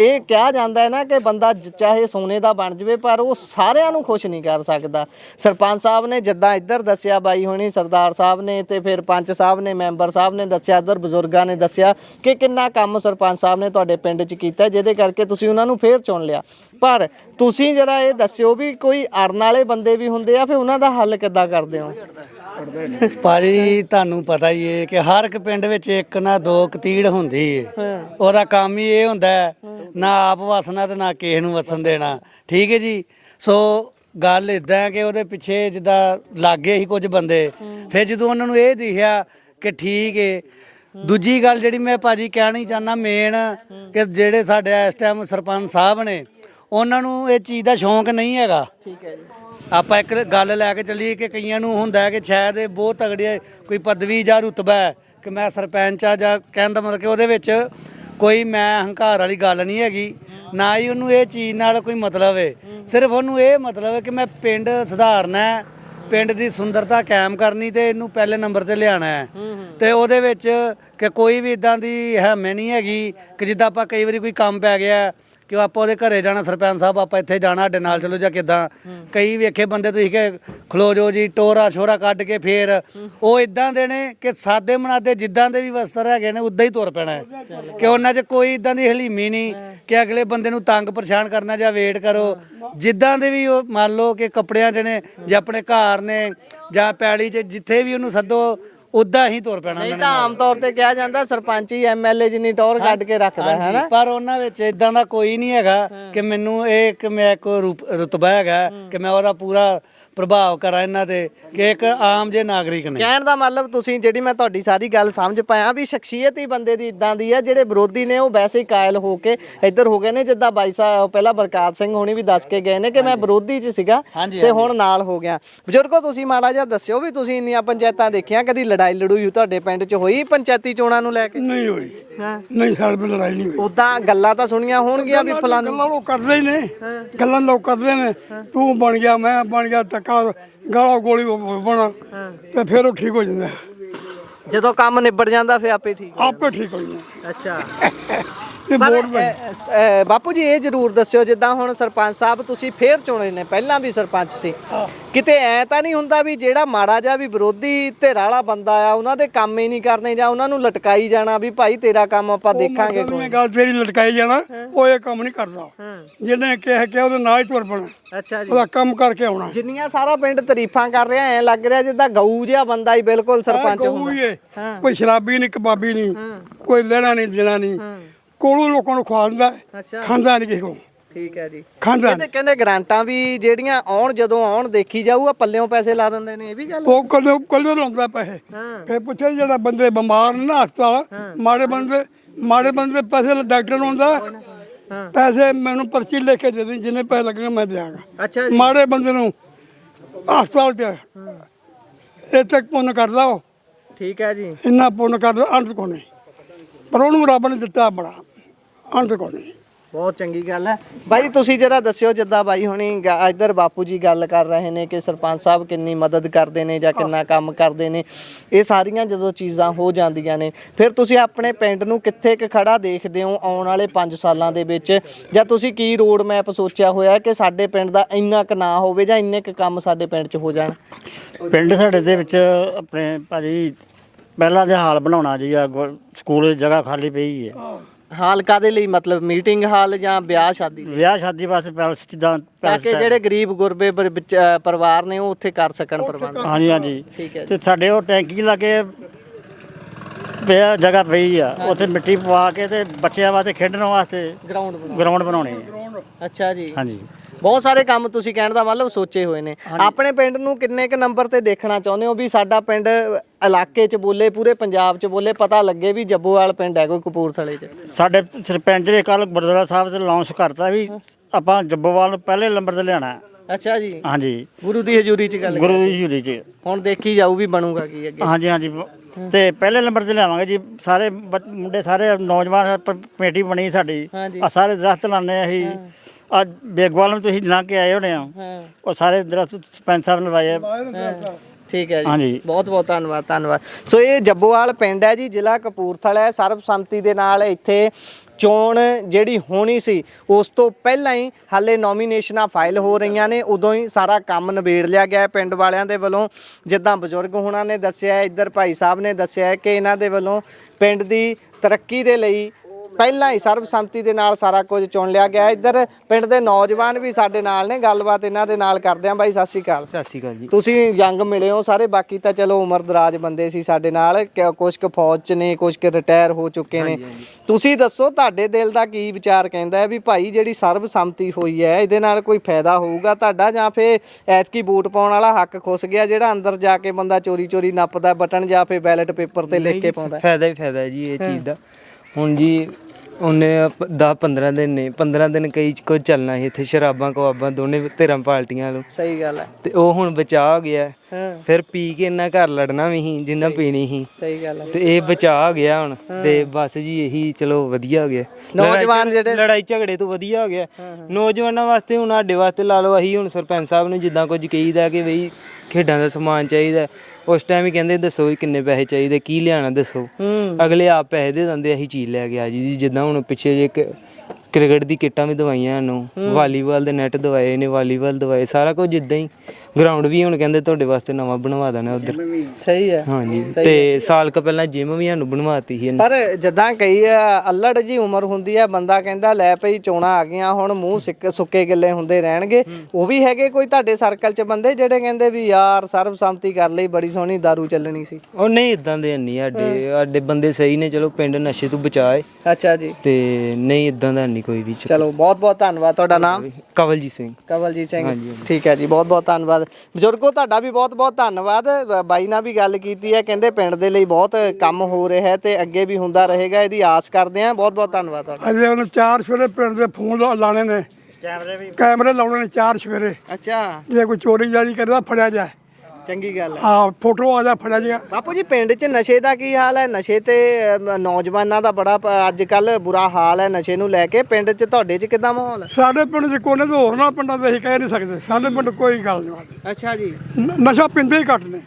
ਇਹ ਕਿਹਾ ਜਾਂਦਾ ਹੈ ਨਾ ਕਿ ਬੰਦਾ ਜ- ਚਾਹੇ ਸੋਨੇ ਦਾ ਬਣ ਜਵੇ, ਪਰ ਉਹ ਸਾਰਿਆਂ ਨੂੰ ਖੁਸ਼ ਨਹੀਂ ਕਰ ਸਕਦਾ। ਸਰਪੰਚ ਸਾਹਿਬ ਨੇ ਜਿੱਦਾਂ ਇੱਧਰ ਦੱਸਿਆ ਬਾਈ ਹੋਣੀ, ਸਰਦਾਰ ਸਾਹਿਬ ਨੇ ਤੇ ਫਿਰ ਪੰਚ ਸਾਹਿਬ ਨੇ, ਮੈਂਬਰ ਸਾਹਿਬ ਨੇ ਦੱਸਿਆ, ਇੱਧਰ ਬਜ਼ੁਰਗਾਂ ਨੇ ਦੱਸਿਆ ਕਿ ਕਿੰਨਾ ਕੰਮ ਸਰਪੰਚ ਸਾਹਿਬ ਨੇ ਤੁਹਾਡੇ ਪਿੰਡ 'ਚ ਕੀਤਾ, ਜਿਹਦੇ ਕਰਕੇ ਤੁਸੀਂ ਉਹਨਾਂ ਨੂੰ ਫੇਰ ਚੁਣ ਲਿਆ। ਪਰ ਤੁਸੀਂ ਜਿਹੜਾ ਇਹ ਦੱਸਿਓ ਵੀ ਕੋਈ ਅੜਨ ਵਾਲੇ ਬੰਦੇ ਵੀ ਹੁੰਦੇ ਆ, ਫਿਰ ਉਹਨਾਂ ਦਾ ਹੱਲ ਕਿੱਦਾਂ ਕਰਦੇ ਹੋ? ਭਾਜੀ ਤੁਹਾਨੂੰ ਪਤਾ ਹੀ ਹੈ ਕਿ ਹਰ ਇੱਕ ਪਿੰਡ ਵਿੱਚ ਇੱਕ ਨਾ ਦੋ ਕਤੀੜ ਹੁੰਦੀ ਹੈ। ਉਹਦਾ ਕੰਮ ਹੀ ਇਹ ਹੁੰਦਾ ਹੈ, ਨਾ ਆਪ ਵਸਣਾ ਤੇ ਨਾ ਕਿਸੇ ਨੂੰ ਵਸਣ ਦੇਣਾ। ਠੀਕ ਹੈ ਜੀ? ਸੋ ਗੱਲ ਇਦਾਂ ਹੈ ਕਿ ਉਹਦੇ ਪਿੱਛੇ ਜਿੱਦਾਂ ਲੱਗੇ ਸੀ ਕੁਝ ਬੰਦੇ ਫਿਰ ਜਦੋਂ ਉਹਨਾਂ ਨੂੰ ਇਹ ਦਿਖਿਆ ਕਿ ਠੀਕ ਹੈ ਦੂਜੀ ਗੱਲ ਜਿਹੜੀ ਮੈਂ ਭਾਜੀ ਕਹਿਣੀ ਚਾਹਨਾ ਮੇਨ ਕਿ ਜਿਹੜੇ ਸਾਡੇ ਇਸ ਟਾਈਮ ਸਰਪੰਚ ਸਾਹਿਬ ਨੇ ਉਹਨਾਂ ਨੂੰ ਇਹ ਚੀਜ਼ ਦਾ ਸ਼ੌਂਕ ਨਹੀਂ ਹੈਗਾ। ਠੀਕ ਹੈ ਜੀ। ਆਪਾਂ ਇੱਕ ਗੱਲ ਲੈ ਕੇ ਚੱਲੀਏ ਕਿ ਕਈਆਂ ਨੂੰ ਹੁੰਦਾ ਹੈ ਕਿ ਸ਼ਾਇਦ ਇਹ ਬਹੁਤ ਤਗੜੀ ਕੋਈ ਪਦਵੀ ਜਾਂ ਰੁਤਬਾ ਹੈ ਕਿ ਮੈਂ ਸਰਪੰਚ ਆ ਜਾਂ ਕਹਿਣ ਦਾ ਮਤਲਬ ਕਿ ਉਹਦੇ ਵਿੱਚ ਕੋਈ ਮੈਂ ਹੰਕਾਰ ਵਾਲੀ ਗੱਲ ਨਹੀਂ ਹੈਗੀ ਨਾ ਹੀ ਉਹਨੂੰ ਇਹ ਚੀਜ਼ ਨਾਲ ਕੋਈ ਮਤਲਬ ਹੈ। ਸਿਰਫ ਉਹਨੂੰ ਇਹ ਮਤਲਬ ਹੈ ਕਿ ਮੈਂ ਪਿੰਡ ਸੁਧਾਰਨਾ ਹੈ ਪਿੰਡ ਦੀ ਸੁੰਦਰਤਾ ਕਾਇਮ ਕਰਨੀ ਤੇ ਇਹਨੂੰ ਪਹਿਲੇ ਨੰਬਰ ਤੇ ਲਿਆਣਾ ਹੈ। ਤੇ ਉਹਦੇ ਵਿੱਚ ਕਿ ਕੋਈ ਵੀ ਇਦਾਂ ਦੀ ਹੈਮੇ ਨਹੀਂ ਹੈਗੀ ਕਿ ਜਿੱਦਾਂ ਆਪਾਂ ਕਈ ਵਾਰੀ ਕੋਈ ਕੰਮ ਪੈ ਗਿਆ ਕਿ ਆਪਾਂ ਉਹਦੇ ਘਰੇ ਜਾਣਾ, ਸਰਪੰਚ ਸਾਹਿਬ, ਆਪਾਂ ਇੱਥੇ ਜਾਣਾ, ਸਾਡੇ ਨਾਲ ਚਲੋ ਜਾਂ ਕਿਦਾਂ। ਕਈ ਵੇਖੇ ਬੰਦੇ ਤੁਸੀਂ ਕਿ ਖਲੋ ਜੋ ਜੀ ਟੋਰਾ ਛੋਰਾ ਕੱਢ ਕੇ ਫੇਰ। ਉਹ ਇਦਾਂ ਦੇ ਨੇ ਕਿ ਸਾਦੇ ਮਨਾਦੇ ਜਿੱਦਾਂ ਦੇ ਵੀ ਵਸਤਰ ਹੈਗੇ ਨੇ, ਉਦਾਂ ਹੀ ਤੁਰ ਪੈਣਾ ਹੈ। ਕਿ ਉਹਨਾਂ 'ਚ ਕੋਈ ਇਦਾਂ ਦੀ ਹਲੀਮੀ ਨਹੀਂ ਕਿ ਅਗਲੇ ਬੰਦੇ ਨੂੰ ਤੰਗ ਪਰੇਸ਼ਾਨ ਕਰਨਾ ਜਾਂ ਵੇਟ ਕਰੋ। ਜਿੱਦਾਂ ਦੇ ਵੀ ਉਹ ਮੰਨ ਲਓ ਕਿ ਕੱਪੜਿਆਂ 'ਚ ਨੇ ਜਾਂ ਆਪਣੇ ਘਰ ਨੇ ਜਾਂ ਪੈੜੀ 'ਚ ਜਿੱਥੇ ਵੀ ਉਹਨੂੰ ਸੱਦੋ ਉਦਾਂ ਹੀ ਤੁਰ ਪੈਣਾ ਨਹੀਂ ਤਾਂ ਆਮ ਤੌਰ ਤੇ ਕਿਹਾ ਜਾਂਦਾ ਸਰਪੰਚ ਹੀ ਐਮਐਲਏ ਜਿੰਨੀ ਟੌਰ ਕੱਢ ਕੇ ਰੱਖਦਾ ਹੈ ਨਾ ਪਰ ਉਹਨਾਂ ਵਿੱਚ ਇਦਾਂ ਦਾ ਕੋਈ ਨਹੀਂ ਹੈਗਾ ਕਿ ਮੈਨੂੰ ਇਹ ਕਿ ਮੈਂ ਰੂਪ- ਰੁਤਬਾ ਹੈਗਾ ਕਿ ਮੈਂ ਉਹਦਾ ਪੂਰਾ ਪ੍ਰਭਾਵ ਕਰਾਂ ਇਹਨਾਂ ਤੇ ਕਿ ਇੱਕ ਆਮ ਜੇ ਨਾਗਰਿਕ ਨੇ। ਕਹਿਣ ਦਾ ਮਤਲਬ ਤੁਸੀਂ ਜਿਹੜੀ ਮੈਂ ਤੁਹਾਡੀ ਸਾਰੀ ਗੱਲ ਸਮਝ ਪਾਇਆ ਵੀ ਸ਼ਖਸੀਅਤ ਹੀ ਬੰਦੇ ਦੀ ਇਦਾਂ ਦੀ ਹੈ ਜਿਹੜੇ ਵਿਰੋਧੀ ਨੇ ਉਹ ਵੈਸੇ ਹੀ ਕਾਇਲ ਹੋ ਕੇ ਇੱਧਰ ਹੋ ਗਏ ਨੇ ਜਿੱਦਾਂ ਬਾਈ ਸਾਹਿਬ ਪਹਿਲਾਂ ਬਰਕਾਰ ਸਿੰਘ ਹੋਣੀ ਵੀ ਦੱਸ ਕੇ ਗਏ ਨੇ ਕਿ ਮੈਂ ਵਿਰੋਧੀ ਚ ਸੀਗਾ ਤੇ ਹੁਣ ਨਾਲ ਹੋ ਗਿਆ। ਬਜ਼ੁਰਗੋ ਤੁਸੀਂ ਮਾੜਾ ਜਿਹਾ ਦੱਸਿਓ ਵੀ ਤੁਸੀਂ ਇੰਨੀਆਂ ਪੰਚਾਇਤਾਂ ਦੇਖੀਆਂ ਕਦੀ ਲੜਾਈ ਲੜੂਈ ਤੁਹਾਡੇ ਪਿੰਡ 'ਚ ਹੋਈ ਪੰਚਾਇਤੀ ਚੋਣਾਂ ਨੂੰ ਲੈ ਕੇ? ਨਹੀਂ ਹੋਈ। ਹਾਂ? ਨਹੀਂ ਸਾਡੇ ਕੋਲ ਲੜਾਈ ਨਹੀਂ ਹੋਈ। ਉਦਾਂ ਗੱਲਾਂ ਤਾਂ ਸੁਣੀਆਂ ਹੋਣਗੀਆਂ ਵੀ ਫਲਾਨੂੰ ਗੱਲਾਂ ਲੋਕ ਕਰਦੇ ਹੀ ਨੇ। ਗੱਲਾਂ ਲੋਕ ਕਰਦੇ ਨੇ। ਤੂੰ ਬਣ ਗਿਆ ਮੈਂ ਬਣ ਗਿਆ ਟੱਕਾ ਗਾਲਾ ਗੋਲੀ ਬਣਾ ਤੇ ਫਿਰ ਉਹ ਠੀਕ ਹੋ ਜਾਂਦਾ। ਜਦੋਂ ਕੰਮ ਨਿਬੜ ਜਾਂਦਾ ਫਿਰ ਆਪੇ ਠੀਕ ਆਪੇ ਠੀਕ ਹੋ ਜਾਂਦਾ। ਅੱਛਾ। ਤੇ ਪਰ ਵੋਟ ਅ, ਅ, ਬਾਪੂ ਜੀ ਇਹ ਜਰੂਰ ਦੱਸਿਓ ਜਿੱਦਾਂ ਹੁਣ ਸਰਪੰਚ ਸਾਹਿਬ ਤੁਸੀਂ ਫੇਰ ਚੁਣੇ ਨੇ ਪਹਿਲਾਂ ਵੀ ਸਰਪੰਚ ਸੀ। ਕਿਤੇ ਐ ਤਾਂ ਨਹੀਂ ਹੁੰਦਾ ਵੀ ਜਿਹੜਾ ਮਾੜਾ ਜਿਹਾ ਵੀ ਵਿਰੋਧੀ ਧਿਰ ਵਾਲਾ ਬੰਦਾ ਆ ਉਹਨਾਂ ਦੇ ਕੰਮ ਹੀ ਨਹੀਂ ਕਰਨੇ ਜਾਂ ਉਹਨਾਂ ਨੂੰ ਲਟਕਾਈ ਜਾਣਾ ਵੀ ਭਾਈ ਤੇਰਾ ਕੰਮ ਆਪਾਂ ਦੇਖਾਂਗੇ ਮਤਲਬ ਇਹ ਗੱਲ ਤੇਰੀ ਲਟਕਾਈ ਜਾਣਾ ਉਹ ਇਹ ਕੰਮ ਨਹੀਂ ਕਰਦਾ। ਜਿਹਨੇ ਕਿਹਾ ਕਿ ਉਹਦੇ ਨਾਲ ਹੀ ਤੁਰ ਪਣਾ। ਅੱਛਾ ਜੀ। ਉਹਦਾ ਕੰਮ ਕਰਕੇ ਆਉਣਾ। ਜਿੰਨੀਆਂ ਸਾਰਾ ਪਿੰਡ ਤਾਰੀਫਾਂ ਕਰ ਰਿਹਾ ਐ ਲੱਗ ਰਿਹਾ ਜਿੱਦਾਂ ਗਊ ਜਿਹਾ ਬੰਦਾ ਹੀ ਬਿਲਕੁਲ ਸਰਪੰਚ ਹੁੰਦਾ। ਕੋਈ ਸ਼ਰਾਬੀ ਨਹੀਂ ਕਬਾਬੀ ਨਹੀਂ ਕੋਈ ਲੈਣਾ ਨਹੀਂ ਦੇਣਾ ਨਹੀਂ। ਕੋਲੋਂ ਲੋਕਾਂ ਨੂੰ ਖਵਾਉਂਦਾ ਅੱਛਾ। ਖਾਂਦਾ ਨਹੀਂ ਕਿਸੇ ਕੋਲੋਂ। ਠੀਕ ਹੈ ਜੀ। ਖਾਂਦਾ ਕਹਿੰਦੇ ਕਹਿੰਦੇ ਗ੍ਰਾਂਟਾਂ ਵੀ ਜਿਹੜੀਆਂ ਆਉਣ ਜਦੋਂ ਆਉਣ ਦੇਖੀ ਜਾਊ ਆ ਪੱਲਿਓਂ ਪੈਸੇ ਲਾ ਦਿੰਦੇ ਨੇ ਇਹ ਵੀ ਗੱਲ ਉਹ ਕਦੇ ਕਦੇ ਲਾਉਂਦਾ ਪੈਸੇ? ਹਾਂ। ਫੇ ਪੁੱਛੇ ਜਿਹੜਾ ਬੰਦੇ ਬਿਮਾਰ ਨੇ ਨਾ ਹਸਪਤਾਲ ਮਾੜੇ ਬੰਦੇ ਮਾੜੇ ਬੰਦੇ ਪੈਸੇ ਲ- ਡਾਕਟਰ ਨੂੰ ਹੁੰਦਾ ਪੈਸੇ ਮੈਨੂੰ ਪਰਚੀ ਲਿਖ ਕੇ ਦੇ ਦੇ ਜਿੰਨੇ ਪੈਸੇ ਲੱਗਣੇ ਮੈਂ ਦਿਆਂਗਾ। ਅੱਛਾ ਜੀ। ਮਾੜੇ ਬੰਦੇ ਨੂੰ ਹਸਪਤਾਲ ਚ ਇਹ ਤੱਕ ਪੁੰਨ ਕਰਦਾ ਉਹ। ਠੀਕ ਹੈ ਜੀ। ਇੰਨਾ ਪੁੰਨ ਕਰਦਾ ਅੰਤ ਕੋ ਨਹੀਂ ਪਰ ਉਹਨੂੰ ਰੱਬ ਨੇ ਦਿੱਤਾ ਬੜਾ। ਅੰਤ ਕੋ ਨਹੀਂ। ਬਹੁਤ ਚੰਗੀ ਗੱਲ ਹੈ। ਬਾਈ ਤੁਸੀਂ ਜਰਾ ਦੱਸਿਓ ਜਿੱਦਾਂ ਬਾਈ ਹੁਣੀ ਗ- ਇੱਧਰ ਬਾਪੂ ਜੀ ਗੱਲ ਕਰ ਰਹੇ ਨੇ ਕਿ ਸਰਪੰਚ ਸਾਹਿਬ ਕਿੰਨੀ ਮਦਦ ਕਰਦੇ ਨੇ ਜਾਂ ਕਿੰਨਾ ਕੰਮ ਕਰਦੇ ਨੇ। ਇਹ ਸਾਰੀਆਂ ਜਦੋਂ ਚੀਜ਼ਾਂ ਹੋ ਜਾਂਦੀਆਂ ਨੇ ਫਿਰ ਤੁਸੀਂ ਆਪਣੇ ਪਿੰਡ ਨੂੰ ਕਿੱਥੇ ਕੁ ਖੜਾ ਦੇਖਦੇ ਹੋ ਆਉਣ ਵਾਲੇ 5 ਸਾਲਾਂ ਦੇ ਵਿੱਚ? ਜਾਂ ਤੁਸੀਂ ਕੀ ਰੋਡ ਮੈਪ ਸੋਚਿਆ ਹੋਇਆ ਕਿ ਸਾਡੇ ਪਿੰਡ ਦਾ ਇੰਨਾ ਕੁ ਨਾ ਹੋਵੇ ਜਾਂ ਇੰਨੇ ਕੁ ਕੰਮ ਸਾਡੇ ਪਿੰਡ 'ਚ ਹੋ ਜਾਣ? ਪਿੰਡ ਸਾਡੇ ਦੇ ਵਿੱਚ ਆਪਣੇ ਭਾਜੀ ਪਹਿਲਾਂ ਦੇ ਹਾਲ ਬਣਾਉਣਾ ਜੀ ਆ ਸਕੂਲ ਦੀ ਜਗ੍ਹਾ ਖਾਲੀ ਪਈ ਹੈ। ਹਾਲ ਕਾਦੇ ਲਈ? ਮਤਲਬ ਮੀਟਿੰਗ ਹਾਲ ਜਾਂ ਵਿਆਹ ਸ਼ਾਦੀ ਲਈ? ਵਿਆਹ ਸ਼ਾਦੀ ਵਾਸਤੇ ਪੈਲਸ ਜਿੱਦਾਂ ਤਾਂ ਪੈਲਸ ਕਿ ਜਿਹੜੇ ਗਰੀਬ ਗੁਰਬੇ ਪਰ- ਵਿੱਚ, ਅ, ਪਰਿਵਾਰ ਨੇ ਉਹ ਉੱਥੇ ਕਰ ਸਕਣ ਪ੍ਰਬੰਧ। ਹਾਂਜੀ ਹਾਂਜੀ। ਠੀਕ ਹੈ ਜੀ। ਤੇ ਸਾਡੇ ਉਹ ਟੈਂਕੀ ਲਾਗੇ ਪਿਆ ਜਗ੍ਹਾ ਪਈ ਆ। ਉੱਥੇ ਮਿੱਟੀ ਪਵਾ ਕੇ ਤੇ ਬੱਚਿਆਂ ਵਾਸਤੇ ਖੇਡਣ ਵਾਸਤੇ ਗਰਾਊਂਡ ਬਣਾ ਗਰਾਊਂਡ ਬਣਾਉਣੇ ਅੱਛਾ ਜੀ। ਹਾਂਜੀ। ਬਹੁਤ ਸਾਰੇ ਕੰਮ ਤੁਸੀਂ ਕਹਿਣ ਦਾ ਮਤਲਬ ਸੋਚੇ ਹੋਏ ਨੇ। ਆਪਣੇ ਪਿੰਡ ਨੂੰ ਕਿੰਨੇ ਕ ਨੰਬਰ ਤੇ ਦੇਖਣਾ ਚਾਹੁੰਦੇ ਹੋ? ਵੀ ਸਾਡਾ ਪਿੰਡ ਇਲਾਕੇ 'ਚ ਬੋਲੇ ਪੂਰੇ ਪੰਜਾਬ 'ਚ ਬੋਲੇ ਪਤਾ ਲੱਗੇ ਵੀ ਜੱਬੋਵਾਲ ਪਿੰਡ ਹੈ ਕੋਈ ਕਪੂਰਥਲੇ 'ਚ। ਸਾਡੇ ਸਰਪੰਚ ਨੇ ਕੱਲ ਗੁਰਦੁਆਰਾ ਸਾਹਿਬ ਤੇ ਲਾਂਚ ਕਰਤਾ ਵੀ ਆਪਾਂ ਜੱਬੋਵਾਲ ਨੂੰ ਪਹਿਲੇ ਨੰਬਰ ਤੇ ਲਿਆਣਾ ਹੈ। ਅੱਛਾ ਜੀ। ਹਾਂਜੀ। ਗੁਰੂ ਦੀ ਹਜ਼ੂਰੀ 'ਚ ਗੱਲ ਗੁਰੂ ਜੀ ਹਜ਼ੂਰੀ ਚ। ਹੁਣ ਦੇਖੀ ਜਾਊ ਵੀ ਬਣੂਗਾ ਕੀ ਅੱਗੇ। ਹਾਂਜੀ ਹਾਂਜੀ। ਤੇ ਪਹਿਲੇ ਨੰਬਰ ਤੇ ਲਿਆਵਾਂਗੇ ਜੀ। ਸਾਰੇ ਬੱਚ- ਮੁੰਡੇ ਸਾਰੇ ਨੌਜਵਾਨ ਪ- ਕਮੇਟੀ ਬਣੀ ਸਾਡੀ। ਹਾਂਜੀ। ਆ ਸਾਰੇ ਦਰਖਤ ਲਾਣੇ ਅਸੀਂ। ਆ ਬੇਗਵਾਲ ਨੂੰ ਤੁਸੀਂ ਲਾ ਕੇ ਆਏ ਹੋਣੇ ਆ ਹਾਂ। ਉਹ ਸਾਰੇ ਦਰਖਤ ਸਰਪੰਚ ਸਾਹਿਬ ਨੇ ਲਵਾਏ ਆ। ਹਾਂ, ਠੀਕ ਹੈ ਜੀ। ਹਾਂਜੀ। ਬਹੁਤ ਬਹੁਤ ਧੰਨਵਾਦ ਧੰਨਵਾਦ। ਸੋ ਇਹ ਜੱਬੋਵਾਲ ਪਿੰਡ ਹੈ ਜੀ ਜ਼ਿਲ੍ਹਾ ਕਪੂਰਥਲਾ ਹੈ। ਸਰਬਸੰਮਤੀ ਦੇ ਨਾਲ ਇੱਥੇ ਚੋਣ ਜਿਹੜੀ ਹੋਣੀ ਸੀ ਉਸ ਤੋਂ ਪਹਿਲਾਂ ਹੀ ਹਾਲੇ ਨੋਮੀਨੇਸ਼ਨਾਂ ਫਾਈਲ ਹੋ ਰਹੀਆਂ ਨੇ। ਉਦੋਂ ਹੀ ਸਾਰਾ ਕੰਮ ਨਿਬੇੜ ਲਿਆ ਗਿਆ ਹੈ ਪਿੰਡ ਵਾਲਿਆਂ ਦੇ ਵੱਲੋਂ। ਜਿੱਦਾਂ ਬਜ਼ੁਰਗ ਹੋਣਾ ਨੇ ਦੱਸਿਆ ਹੈ, ਇੱਧਰ ਭਾਈ ਸਾਹਿਬ ਨੇ ਦੱਸਿਆ ਹੈ ਕਿ ਇਹਨਾਂ ਦੇ ਵੱਲੋਂ ਪਿੰਡ ਦੀ ਤਰੱਕੀ ਦੇ ਲਈ ਪਹਿਲਾਂ ਹੀ ਸਰਬਸੰਮਤੀ ਦੇ ਨਾਲ ਸਾਰਾ ਕੁਝ ਚੁਣ ਲਿਆ ਗਿਆ। ਇੱਧਰ ਪਿੰਡ ਦੇ ਨੌਜਵਾਨ ਵੀ ਸਾਡੇ ਨਾਲ ਨੇ। ਗੱਲਬਾਤ ਇਹਨਾਂ ਦੇ ਨਾਲ ਕਰਦੇ ਆਂ ਬਾਈ ਸਤਿ ਸ਼੍ਰੀ ਅਕਾਲ। ਸਤਿ ਸ਼੍ਰੀ ਅਕਾਲ ਜੀ। ਤੁਸੀਂ ਯੰਗ ਮਿਲੇ ਹੋ ਸਾਰੇ ਬਾਕੀ ਤਾਂ ਚਲੋ ਉਮਰ ਦਰਾਜ ਬੰਦੇ ਸੀ ਸਾਡੇ ਨਾਲ। ਕਿ- ਕੁਛ ਕੁ ਫੌਜ ਚ ਨੇ ਕੁਛ ਕੁ ਰਿਟਾਇਰ ਹੋ ਚੁੱਕੇ ਨੇ। ਤੁਸੀਂ ਦੱਸੋ ਤੁਹਾਡੇ ਦਿਲ ਦਾ ਕੀ ਵਿਚਾਰ ਕਹਿੰਦਾ ਹੈ ਵੀ ਭਾਈ ਜਿਹੜੀ ਸਰਬਸੰਮਤੀ ਹੋਈ ਹੈ ਇਹਦੇ ਨਾਲ ਕੋਈ ਫਾਇਦਾ ਹੋਊਗਾ ਤੁਹਾਡਾ? ਜਾਂ ਫੇ ਐਤਕੀ ਵੋਟ ਪਾਉਣ ਵਾਲਾ ਹੱਕ ਖੁੱਸ ਗਿਆ ਜਿਹੜਾ ਅੰਦਰ ਜਾ ਕੇ ਬੰਦਾ ਚੋਰੀ ਚੋਰੀ ਨੱਪਦਾ ਬਟਨ ਜਾਂ ਫੇ ਬੈਲਟ ਪੇਪਰ ਤੇ ਲਿਖ ਕੇ ਪਾਉਂਦਾ ਫਾਇਦਾ ਹੀ ਫਾਇਦਾ ਜੀ ਇਹ ਚੀਜ਼ ਦਾ। ਹੁਣ ਜੀ ਉਹਨੇ 10 15 ਦਿਨ ਨੇ 15 ਦਿਨ ਕਈ ਕੁਝ ਚੱਲਣਾ ਸੀ ਇੱਥੇ ਸ਼ਰਾਬਾਂ ਕਵਾਬਾਂ ਦੋਨੇ ਧਿਰਾਂ ਪਾਰਟੀਆਂ ਨੂੰ ਸਹੀ ਗੱਲ ਹੈ। ਤੇ ਉਹ ਹੁਣ ਬਚਾ ਹੋ ਗਿਆ। ਫਿਰ ਪੀ ਕੇ ਇਹਨਾਂ ਘਰ ਲੜਨਾ ਵੀ ਸੀ ਜਿੰਨਾ ਪੀਣੀ ਸੀ। ਸਹੀ ਗੱਲ ਹੈ। ਤੇ ਇਹ ਬਚਾ ਹੋ ਗਿਆ ਹੁਣ। ਤੇ ਬਸ ਜੀ ਇਹੀ ਚਲੋ ਵਧੀਆ ਹੋ ਗਿਆ। ਨੌਜਵਾਨ ਜਿਹੜੇ- ਲੜਾਈ ਝਗੜੇ ਤੋਂ ਵਧੀਆ ਹੋ ਗਿਆ। ਨੌਜਵਾਨਾਂ ਵਾਸਤੇ ਹੁਣ ਸਾਡੇ ਵਾਸਤੇ ਲਾ ਲਓ ਅਸੀਂ ਹੁਣ ਸਰਪੰਚ ਸਾਹਿਬ ਨੂੰ ਜਿੱਦਾਂ ਕੁਝ ਕਹੀਦਾ ਕਿ ਬਈ ਖੇਡਾਂ ਦਾ ਸਮਾਨ ਚਾਹੀਦਾ। ਉਸ ਟਾਈਮ ਹੀ ਕਹਿੰਦੇ ਦੱਸੋ ਵੀ ਕਿੰਨੇ ਪੈਸੇ ਚਾਹੀਦੇ ਕੀ ਲਿਆਣਾ ਦੱਸੋ? ਅਗਲੇ ਆਪ ਪੈਸੇ ਦੇ ਦਿੰਦੇ ਅਸੀਂ ਚੀਜ਼ ਲੈ ਕੇ ਆ ਜੀ ਜਿੱਦਾਂ ਹੁਣ ਪਿੱਛੇ ਜੇ ਇੱਕ ਕ੍ਰਿਕਟ ਦੀ ਕਿੱਟਾਂ ਵੀ ਦਵਾਈਆਂ ਨੂੰ ਵਾਲੀਬਾਲ ਦੇ ਨੈਟ ਦਵਾਏ ਨੇ ਵਾਲੀਬਾਲ ਦਵਾਏ ਸਾਰਾ ਕੁਝ ਜਿੱਦਾਂ ਹੀ। ਗਰਾਊਂਡ ਵੀ ਹੁਣ ਕਹਿੰਦੇ ਤੁਹਾਡੇ ਵਾਸਤੇ ਨਵਾਂ ਬਣਵਾ ਦੇਣਾ ਉਧਰ। ਸਹੀ ਹੈ ਹਾਂਜੀ ਤੇ ਸਾਲ ਕ ਪਹਿਲਾਂ ਜਿਮ ਵੀ ਸਾਨੂੰ ਬਣਵਾਤੀ ਸੀ ਇਹਨੇ। ਪਰ ਜਦਾਂ ਕਈ ਆ, ਅੱਲੜ ਜੀ ਉਮਰ ਹੁੰਦੀ ਆ ਬੰਦਾ ਕਹਿੰਦਾ ਲੈ ਭਈ ਚੋਣਾ ਆ ਗਈਆਂ ਹੁਣ ਮੂੰਹ ਸਿੱਕ ਸੁੱਕੇ ਗਿੱਲੇ ਹੁੰਦੇ ਰਹਿਣਗੇ। ਉਹ ਵੀ ਹੈਗੇ ਕੋਈ ਤੁਹਾਡੇ ਸਰਕਲ 'ਚ ਬੰਦੇ ਜਿਹੜੇ ਕਹਿੰਦੇ ਵੀ ਯਾਰ ਸਰਬਸੰਮਤੀ ਕਰ ਲਈ ਬੜੀ ਸੋਹਣੀ दारू ਚੱਲਣੀ ਸੀ। ਉਹ ਨਹੀਂ ਇਦਾਂ ਦੇ ਨਹੀਂ ਸਾਡੇ ਸਾਡੇ ਬੰਦੇ ਸਹੀ ਨੇ ਚਲੋ ਪਿੰਡ ਨਸ਼ੇ ਤੋਂ ਬਚਾਏ। ਅੱਛਾ ਜੀ। ਤੇ ਨਹੀਂ ਇਦਾਂ ਦਾ ਨਹੀਂ ਕੋਈ ਵੀ ਚੱਕਰ। ਚਲੋ ਬਹੁਤ ਬਹੁਤ ਧੰਨਵਾਦ ਤੁਹਾਡਾ ਨਾਮ? ਕਵਲਜੀਤ ਸਿੰਘ। ਕਵਲਜੀਤ ਸਿੰਘ। ਠੀਕ ਹੈ ਜੀ ਬਹੁਤ ਬਹੁਤ ਧੰਨਵਾਦ। ਬਜ਼ੁਰਗੋ ਤੁਹਾਡਾ ਵੀ ਬਹੁਤ ਬਹੁਤ ਧੰਨਵਾਦ। ਬਾਈ ਨਾਲ ਵੀ ਗੱਲ ਕੀਤੀ ਹੈ ਕਹਿੰਦੇ ਪਿੰਡ ਦੇ ਲਈ ਬਹੁਤ ਕੰਮ ਹੋ ਰਿਹਾ ਹੈ ਤੇ ਅੱਗੇ ਵੀ ਹੁੰਦਾ ਰਹੇਗਾ ਇਹਦੀ ਆਸ ਕਰਦੇ ਹਾਂ। ਬਹੁਤ ਬਹੁਤ ਧੰਨਵਾਦ ਤੁਹਾਡਾ। ਅਜੇ ਉਹਨੂੰ ਚਾਰ ਸਵੇਰੇ ਪਿੰਡ ਦੇ ਫੋਨ ਲਾਣੇ ਨੇ। ਕੈਮਰੇ ਵੀ ਕੈਮਰੇ ਲਾਉਣੇ ਨੇ ਚਾਰ ਸਵੇਰੇ। ਅੱਛਾ। ਜੇ ਕੋਈ ਚੋਰੀ ਜਾਰੀ ਕਰਦਾ ਫੜਿਆ ਜਾਏ। ਚੰਗੀ ਗੱਲ ਹੈ। ਆ ਫੋਟੋ ਆ ਜਾ ਫੜਿਆ ਜਾ ਬਾਪੂ ਜੀ ਪਿੰਡ 'ਚ ਨਸ਼ੇ ਦਾ ਕੀ ਹਾਲ ਹੈ? ਨਸ਼ੇ ਤੇ ਅਮ, ਨੌਜਵਾਨਾਂ ਦਾ ਬੜਾ ਅੱਜ ਕੱਲ ਬੁਰਾ ਹਾਲ ਹੈ ਨਸ਼ੇ ਨੂੰ ਲੈ ਕੇ। ਪਿੰਡ 'ਚ ਤੁਹਾਡੇ 'ਚ ਕਿਦਾਂ ਮਾਹੌਲ ਹੈ? ਸਾਡੇ ਪਿੰਡ 'ਚ ਕੋਨੇ ਤੋਂ ਹੋਰ ਨਾ ਪਿੰਡਾਂ ਦੇ ਅਸੀਂ ਕਹਿ ਨਹੀਂ ਸਕਦੇ। ਸਾਡੇ ਪਿੰਡ ਕੋਈ ਗੱਲ ਨਹੀਂ। ਅੱਛਾ ਜੀ। ਨ- ਨਸ਼ਾ ਪਿੰਦੇ ਹੀ ਘੱਟ ਨੇ।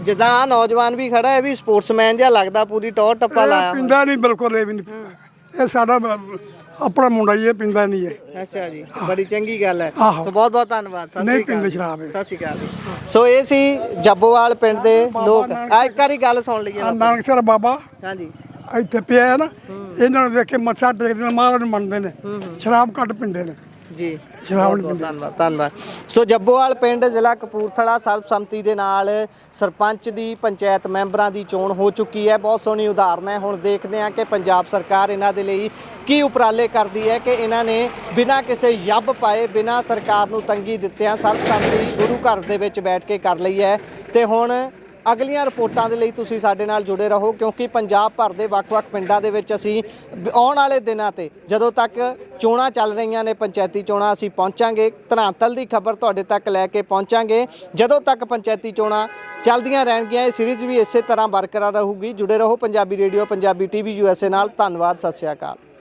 ਜਿੱਦਾਂ ਆਹ ਨੌਜਵਾਨ ਵੀ ਖੜਾ ਹੈ ਵੀ ਸਪੋਰਟਸਮੈਨ ਜਿਹਾ ਲੱਗਦਾ ਪੂਰੀ ਟੌਰ ਟੱਪਾ ਇਹ ਲਾਇਆ। ਪਿੰਦਾ ਨਹੀਂ ਬਿਲਕੁਲ ਇਹ ਵੀ ਨਹੀਂ। ਪੀਂਦਾ। ਇਹ ਸਾਡਾ ਬ- ਆਪਣਾ ਮੁੰਡਾ ਹੀ ਇਹ ਪਿੰਦਾ ਨਹੀਂ ਹੈ। ਅੱਛਾ ਜੀ ਬੜੀ ਚੰਗੀ ਗੱਲ ਹੈ। ਆਹੋ। ਸੋ ਬਹੁਤ ਬਹੁਤ ਧੰਨਵਾਦ ਸਤਿ ਨਹੀਂ ਸ਼੍ਰੀ ਅਕਾਲ। ਪੀਂਦੇ ਜੀ। ਸ਼ਰਾਬ ਇਹ। ਸਤਿ ਸ਼੍ਰੀ ਅਕਾਲ ਜੀ। ਸੋ ਇਹ ਸੀ ਜੱਬੋਵਾਲ ਪਿੰਡ ਦੇ ਲੋਕ। ਆ ਇੱਕ ਵਾਰੀ ਗੱਲ ਸੁਣ ਲਈਏ ਆ ਬਾਪੂ। ਨਾਨਕਸਰ ਬਾਬਾ। ਹਾਂਜੀ। ਇੱਥੇ ਪਿਆ ਹੈ ਨਾ। ਇਹਨਾਂ ਨੂੰ ਵੇਖ ਕੇ ਮੱਥਾ ਟੇਕਦੇ ਨੇ ਮਹਾਰਾਜ ਨੂੰ ਮੰਨਦੇ ਨੇ। ਸ਼ਰਾਬ ਘੱਟ ਪੀਂਦੇ ਨੇ। ਜੀ। ਸ਼ਰਾਬ ਬਹੁਤ ਧੰਨਵਾਦ ਧੰਨਵਾਦ। ਸੋ ਜੱਬੋਵਾਲ ਪਿੰਡ ਜ਼ਿਲ੍ਹਾ ਕਪੂਰਥਲਾ ਸਰਬਸੰਮਤੀ ਦੇ ਨਾਲ ਸਰਪੰਚ ਦੀ ਪੰਚਾਇਤ ਮੈਂਬਰਾਂ ਦੀ ਚੋਣ ਹੋ ਚੁੱਕੀ ਹੈ। ਬਹੁਤ ਸੋਹਣੀ ਉਦਾਹਰਨ ਹੈ। ਹੁਣ ਦੇਖਦੇ ਹਾਂ ਕਿ ਪੰਜਾਬ ਸਰਕਾਰ ਇਹਨਾਂ ਦੇ ਲਈ ਕੀ ਉਪਰਾਲੇ ਕਰਦੀ ਹੈ ਕਿ ਇਹਨਾਂ ਨੇ ਬਿਨਾਂ ਕਿਸੇ ਯੱਬ ਪਾਏ ਬਿਨਾਂ ਸਰਕਾਰ ਨੂੰ ਤੰਗੀ ਦਿੱਤਿਆਂ ਸਰਬਸੰਮਤੀ ਗੁਰੂ ਘਰ ਦੇ ਵਿੱਚ ਬੈਠ ਕੇ ਕਰ ਲਈ ਹੈ। ਤੇ ਹੁਣ ਅਗਲੀਆਂ ਰਿਪੋਰਟਾਂ ਦੇ ਲਈ ਤੁਸੀਂ ਸਾਡੇ ਨਾਲ ਜੁੜੇ ਰਹੋ, ਕਿਉਂਕਿ ਪੰਜਾਬ ਭਰ ਦੇ ਵੱਖ-ਵੱਖ ਪਿੰਡਾਂ ਦੇ ਵਿੱਚ ਅਸੀਂ ਆਉਣ ਵਾਲੇ ਦਿਨਾਂ ਤੇ ਜਦੋਂ ਤੱਕ ਚੋਣਾਂ ਚੱਲ ਰਹੀਆਂ ਨੇ ਪੰਚਾਇਤੀ ਚੋਣਾਂ, ਅਸੀਂ ਪਹੁੰਚਾਂਗੇ। ਧਨਾਤਲ ਦੀ ਖਬਰ ਤੁਹਾਡੇ ਤੱਕ ਲੈ ਕੇ ਪਹੁੰਚਾਂਗੇ। ਜਦੋਂ ਤੱਕ ਪੰਚਾਇਤੀ ਚੋਣਾਂ ਚੱਲਦੀਆਂ ਰਹਿਣਗੀਆਂ, ਇਹ ਸੀਰੀਜ਼ ਵੀ ਇਸੇ ਤਰ੍ਹਾਂ ਬਰਕਰਾਰ ਰਹੂਗੀ। ਜੁੜੇ ਰਹੋ Punjabi radio, Punjabi TV USA ਨਾਲ। ਧੰਨਵਾਦ, ਸਤਿ ਸ਼੍ਰੀ ਅਕਾਲ।